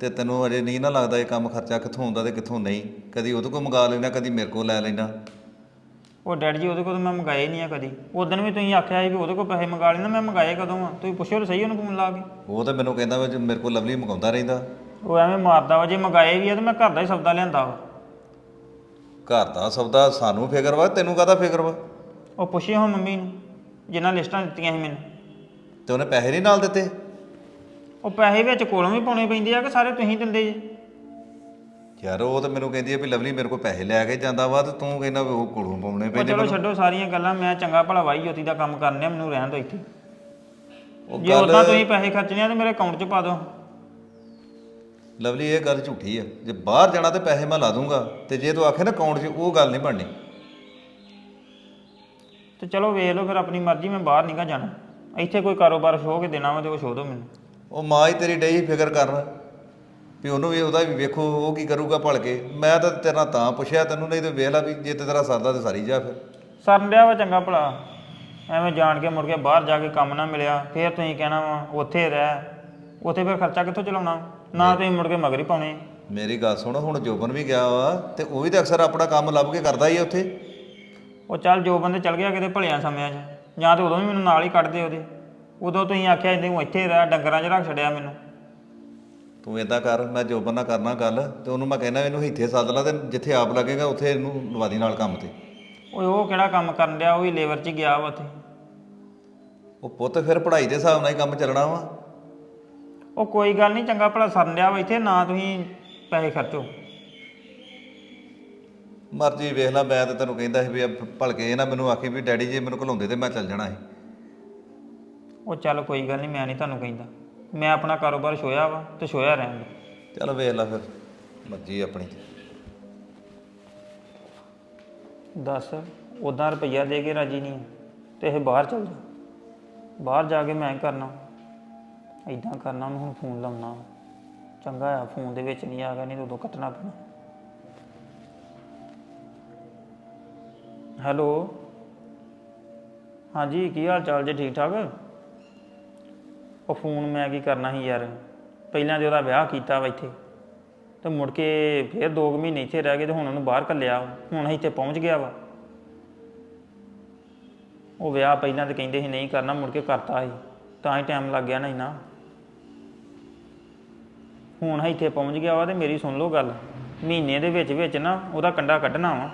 ਤੇ ਤੈਨੂੰ ਅਜੇ ਨਹੀਂ ਨਾ ਲੱਗਦਾ ਇਹ ਕੰਮ ਖਰਚਾ ਕਿੱਥੋਂ ਆਉਂਦਾ ਤੇ ਕਿੱਥੋਂ ਨਹੀਂ। ਕਦੀ ਉਹਦੇ ਕੋਲ ਮੰਗਾ ਲੈਣਾ ਕਦੀ ਮੇਰੇ ਕੋਲ ਲੈ ਲੈਣਾ ਉਹ ਡੈਡ ਜੀ ਉਹਦੇ ਕੋਲ ਤਾਂ ਮੈਂ ਮੰਗਾਏ ਨਹੀਂ ਆ ਕਦੀ। ਉਦੋਂ ਵੀ ਤੁਸੀਂ ਆਖਿਆ ਸੀ ਵੀ ਉਹਦੇ ਕੋਲ ਪੈਸੇ ਮੰਗਾ ਲੈਣਾ ਮੈਂ ਮੰਗਾਏ ਕਦੋਂ ਆ? ਤੁਸੀਂ ਪੁੱਛਿਓ ਤਾਂ ਸਹੀ ਉਹਨੂੰ ਫੋਨ ਲਾ ਕੇ। ਉਹ ਤਾਂ ਮੈਨੂੰ ਕਹਿੰਦਾ ਵਾ ਜੇ ਮੇਰੇ ਕੋਲ ਲਵਲੀ ਮੰਗਾਉਂਦਾ ਰਹਿੰਦਾ। ਉਹ ਐਵੇਂ ਮਾਰਦਾ ਵਾ ਜੇ ਮੰਗਾਏ ਵੀ ਆ ਤਾਂ ਮੈਂ ਘਰ ਦਾ ਹੀ ਸੌਦਾ ਲਿਆਂਦਾ ਵਾ। ਘਰ ਦਾ ਸੌਦਾ ਸਾਨੂੰ ਫਿਕਰ ਵਾ ਤੈਨੂੰ ਕਾਹਦਾ ਫਿਕਰ ਵਾ? ਉਹ ਪੁੱਛਿਓ ਹੁਣ ਮੰਮੀ ਨੂੰ ਜਿਨ੍ਹਾਂ ਲਿਸਟਾਂ ਦਿੱਤੀਆਂ ਸੀ ਮੈਨੂੰ। ਤੇ ਉਹਨੇ ਪੈਸੇ ਨਹੀਂ ਨਾਲ ਦਿੱਤੇ? ਉਹ ਪੈਸੇ ਵਿੱਚ ਕੋਲੋਂ ਵੀ ਪਾਉਣੇ ਪੈਂਦੇ ਆ ਕਿ ਸਾਰੇ ਤੁਸੀਂ ਦਿੰਦੇ ਜੇ? ਯਾਰ ਉਹ ਤਾਂ ਮੈਨੂੰ ਕਹਿੰਦੀ ਆ ਵੀ ਲਵਲੀ ਮੇਰੇ ਕੋਲ ਪੈਸੇ ਲੈ ਕੇ ਜਾਂਦਾ ਵਾ ਤੇ ਤੂੰ ਕਹਿੰਦਾ ਵੀ ਉਹ ਕੋਲੋਂ ਪਾਉਣੇ ਉਹ ਪੈਂਦੇ ਚਲੋ ਛੱਡੋ ਸਾਰੀਆਂ ਗੱਲਾਂ ਮੈਂ ਚੰਗਾ ਭਲਾ ਵਾਈ ਜੋਤੀ ਦਾ ਕੰਮ ਕਰਨਿਆ ਮੈਨੂੰ ਰਹਿਣ ਦਿਓ ਇੱਥੇ। ਉਹ ਜੇ ਉਦਾਂ ਤੁਸੀਂ ਪੈਸੇ ਖਰਚਣੇ ਆ ਤੇ ਮੇਰੇ ਅਕਾਊਂਟ 'ਚ ਪਾ ਦਿਓ। ਲਵਲੀ ਇਹ ਗੱਲ ਝੂਠੀ ਆ। ਜੇ ਬਾਹਰ ਜਾਣਾ ਤੇ ਪੈਸੇ ਮੈਂ ਲਾ ਦੂੰਗਾ ਤੇ ਜੇ ਤੂੰ ਆਖੇ ਨਾ ਅਕਾਊਂਟ 'ਚ ਉਹ ਗੱਲ ਨਹੀਂ ਬਣਨੀ। ਤੇ ਚਲੋ ਵੇਖ ਲਓ ਫਿਰ ਆਪਣੀ ਮਰਜ਼ੀ ਮੈਂ ਬਾਹਰ ਨਹੀਂਗਾ ਜਾਣਾ। ਇੱਥੇ ਕੋਈ ਕਾਰੋਬਾਰ ਸ਼ੋਅ ਕੇ ਦੇਣਾ ਵਾ ਤੇ ਉਹ ਸ਼ੋਅ ਦਿਓ ਮੈਨੂੰ। ਉਹ ਮਾਂ ਹੀ ਤੇਰੀ ਡਈ ਫਿਕਰ ਕਰਨ। ਵੀ ਉਹਨੂੰ ਵੀ ਉਹਦਾ ਵੀ ਵੇਖੋ ਉਹ ਕੀ ਕਰੂਗਾ ਭਲ ਕੇ ਮੈਂ ਤਾਂ ਤੇਰੇ ਨਾਲ ਤਾਂ ਪੁੱਛਿਆ ਤੈਨੂੰ ਨਹੀਂ ਤੇ ਵੇਖ ਲੈ ਵੀ ਜੇ ਤੇ ਤੇਰਾ ਸਰਦਾ ਤੇ ਸਾਰੀ ਜਾ ਫਿਰ। ਸਰਨ ਡਿਆ ਵਾ ਚੰਗਾ ਭਲਾ। ਐਵੇਂ ਜਾਣ ਕੇ ਮੁੜ ਕੇ ਬਾਹਰ ਜਾ ਕੇ ਕੰਮ ਨਾ ਮਿਲਿਆ ਫਿਰ ਤੁਸੀਂ ਕਹਿਣਾ ਵਾ ਉੱਥੇ ਰਹਿ। ਉੱਥੇ ਫਿਰ ਖਰਚਾ ਕਿੱਥੋਂ ਚਲਾਉਣਾ? ਨਾ ਤੁਸੀਂ ਮੁੜ ਕੇ ਮਗਰ ਹੀ ਪਾਉਣੇ। ਮੇਰੀ ਗੱਲ ਸੁਣ ਹੁਣ ਜੋਬਨ ਵੀ ਗਿਆ ਵਾ ਤੇ ਉਹ ਵੀ ਤਾਂ ਅਕਸਰ ਆਪਣਾ ਕੰਮ ਲੱਭ ਕੇ ਕਰਦਾ ਹੀ ਆ ਉੱਥੇ। ਉਹ ਚੱਲ ਜੋ ਬੰਦੇ ਚੱਲ ਗਿਆ ਕਿਤੇ ਭਲਿਆਂ ਸਮਿਆਂ 'ਚ। ਜਾਂ ਤੇ ਉਦੋਂ ਵੀ ਮੈਨੂੰ ਨਾਲ ਹੀ ਕੱਢਦੇ ਉਹਦੇ। ਉਦੋਂ ਤੁਸੀਂ ਆਖਿਆ ਇੰਦੇ ਨੂੰ ਇੱਥੇ ਰਹਿ ਡੰਗਰਾਂ 'ਚ ਰੱਖ ਛੱਡਿਆ ਮੈਨੂੰ। ਤੂੰ ਏਦਾਂ ਕਰ ਮੈਂ ਜੋਬਨ ਨਾਲ ਕਰਨਾ ਗੱਲ ਤੇ ਉਹਨੂੰ ਮੈਂ ਕਹਿਣਾ ਇਹਨੂੰ ਇੱਥੇ ਸੱਦ ਲਾ ਤੇ ਜਿੱਥੇ ਆਪ ਲੱਗੇਗਾ ਉੱਥੇ ਇਹਨੂੰ ਲਵਾਦੀ ਨਾਲ ਕੰਮ ਤੇ। ਓਏ ਉਹ ਕਿਹੜਾ ਕੰਮ ਕਰਨ ਡਿਆ? ਉਹ ਵੀ ਲੇਬਰ 'ਚ ਹੀ ਗਿਆ ਵਾ ਉੱਥੇ। ਉਹ ਪੁੱਤ ਫਿਰ ਪੜ੍ਹਾਈ ਦੇ ਹਿਸਾਬ ਨਾਲ ਹੀ ਕੰਮ ਚੱਲਣਾ ਵਾ। ਉਹ ਕੋਈ ਗੱਲ ਨਹੀਂ ਚੰਗਾ ਭਲਾ ਸਰਨ ਡਿਆ ਵਾ ਇੱਥੇ ਨਾ ਤੁਸੀਂ ਪੈਸੇ ਖਰਚੋ। ਮਰਜ਼ੀ ਵੇਖ ਲੈ ਮੈਂ ਤਾਂ ਤੈਨੂੰ ਕਹਿੰਦਾ ਸੀ ਵੀ ਆ ਭਲ ਕੇ ਇਹ ਨਾ ਮੈਨੂੰ ਆਖੀ ਵੀ ਡੈਡੀ ਜੇ ਮੈਨੂੰ ਘਲਾਉਂਦੇ ਤੇ ਮੈਂ ਚੱਲ ਜਾਣਾ ਸੀ। ਉਹ ਚੱਲ ਕੋਈ ਗੱਲ ਨਹੀਂ ਮੈਂ ਨਹੀਂ ਤੁਹਾਨੂੰ ਕਹਿੰਦਾ। ਮੈਂ ਆਪਣਾ ਕਾਰੋਬਾਰ ਛੋਇਆ ਵਾ ਤੇ ਛੋਇਆ ਰਹਿਣ ਚੱਲ ਵੇਖ ਲੈ ਫਿਰ ਮਰਜ਼ੀ ਆਪਣੀ। ਦੱਸ ਉਦਾਂ ਰੁਪਈਆ ਦੇ ਕੇ ਰਾਜੀ ਨਹੀਂ ਤੇ ਇਹ ਬਾਹਰ ਚੱਲ ਜਾ। ਬਾਹਰ ਜਾ ਕੇ ਮੈਂ ਕਰਨਾ ਐਦਾਂ ਕਰਨਾ ਉਹਨੂੰ ਹੁਣ ਫੋਨ ਲਾਉਣਾ। ਚੰਗਾ ਆ ਫੋਨ ਦੇ ਵਿੱਚ ਨਹੀਂ ਆ ਗਿਆ ਨਹੀਂ ਤਾਂ ਉਦੋਂ ਕੱਟਣਾ ਪੈਣਾ। ਹੈਲੋ? ਹਾਂਜੀ ਕੀ ਹਾਲ ਚਾਲ ਜੀ ਠੀਕ ਠਾਕ? ਉਹ ਫੋਨ ਮੈਂ ਕੀ ਕਰਨਾ ਸੀ ਯਾਰ, ਪਹਿਲਾਂ ਤੇ ਉਹਦਾ ਵਿਆਹ ਕੀਤਾ ਵਾ ਇੱਥੇ, ਤੇ ਮੁੜ ਕੇ ਫਿਰ 2 ਮਹੀਨੇ ਇੱਥੇ ਰਹਿ ਗਏ ਤੇ ਹੁਣ ਉਹਨੂੰ ਬਾਹਰ ਕੱਲਿਆ ਹੁਣ ਇੱਥੇ ਪਹੁੰਚ ਗਿਆ ਵਾ। ਉਹ ਵਿਆਹ ਪਹਿਲਾਂ ਤੇ ਕਹਿੰਦੇ ਸੀ ਨਹੀਂ ਕਰਨਾ, ਮੁੜ ਕੇ ਕਰਤਾ ਸੀ, ਤਾਂ ਹੀ ਟਾਈਮ ਲੱਗ ਗਿਆ ਨਾ ਇੰਨਾ। ਹੁਣ ਇੱਥੇ ਪਹੁੰਚ ਗਿਆ ਵਾ ਤੇ ਮੇਰੀ ਸੁਣ ਲਓ ਗੱਲ, ਮਹੀਨੇ ਦੇ ਵਿੱਚ ਵਿੱਚ ਨਾ ਉਹਦਾ ਕੰਡਾ ਕੱਢਣਾ ਵਾ।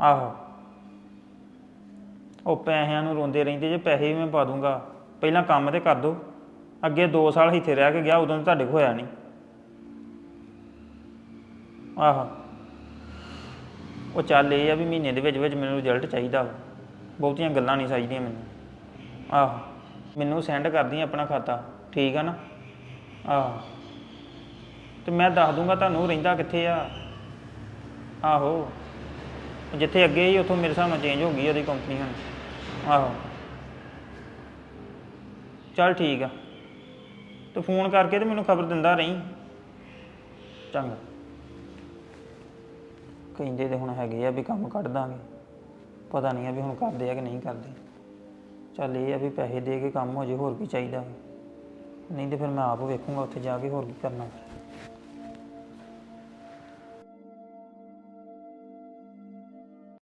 ਆਹੋ। ਉਹ ਪੈਸਿਆਂ ਨੂੰ ਰੋਂਦੇ ਰਹਿੰਦੇ, ਜੇ ਪੈਸੇ ਵੀ ਮੈਂ ਪਾ ਦੂੰਗਾ ਪਹਿਲਾਂ ਕੰਮ ਤੇ ਕਰ ਦੋ। ਅੱਗੇ 2 ਸਾਲ ਇੱਥੇ ਰਹਿ ਕੇ ਗਿਆ, ਉਦੋਂ ਤੁਹਾਡੇ ਕੋਲ ਹੋਇਆ ਨਹੀਂ। ਆਹੋ। ਉਹ ਚੱਲ ਇਹ ਆ ਵੀ ਮਹੀਨੇ ਦੇ ਵਿੱਚ ਵਿੱਚ ਮੈਨੂੰ ਰਿਜ਼ਲਟ ਚਾਹੀਦਾ ਵਾ। ਬਹੁਤੀਆਂ ਗੱਲਾਂ ਨਹੀਂ ਚਾਹੀਦੀਆਂ ਮੈਨੂੰ। ਆਹੋ। ਮੈਨੂੰ ਸੈਂਡ ਕਰਦੀ ਆਪਣਾ ਖਾਤਾ। ਠੀਕ ਆ ਨਾ? ਆਹੋ। ਤੇ ਮੈਂ ਦੱਸ ਦੂੰਗਾ ਤੁਹਾਨੂੰ ਰਹਿੰਦਾ ਕਿੱਥੇ ਆ। ਆਹੋ। ਜਿੱਥੇ ਅੱਗੇ ਹੀ ਉੱਥੋਂ ਮੇਰੇ ਹਿਸਾਬ ਨਾਲ ਚੇਂਜ ਹੋ ਗਈ ਉਹਦੀ ਕੰਪਨੀ ਹੁਣ। ਆਹੋ। ਚੱਲ ਠੀਕ ਆ। ਤੇ ਫੋਨ ਕਰਕੇ ਤੇ ਮੈਨੂੰ ਖਬਰ ਦਿੰਦਾ ਰਹੀਂ। ਚੰਗਾ। ਕਹਿੰਦੇ ਤੇ ਹੁਣ ਹੈਗੇ ਆ ਵੀ ਕੰਮ ਕੱਢ ਦਾਂਗੇ। ਪਤਾ ਨਹੀਂ ਆ ਵੀ ਹੁਣ ਕਰਦੇ ਆ ਕਿ ਨਹੀਂ ਕਰਦੇ। ਚੱਲ ਇਹ ਆ ਵੀ ਪੈਸੇ ਦੇ ਕੇ ਕੰਮ ਹੋ ਜੇ ਹੋਰ ਕੀ ਚਾਹੀਦਾ। ਨਹੀਂ ਤੇ ਫਿਰ ਮੈਂ ਆਪ ਵੇਖੂੰਗਾ ਉੱਥੇ ਜਾ ਕੇ ਹੋਰ ਕੀ ਕਰਨਾ।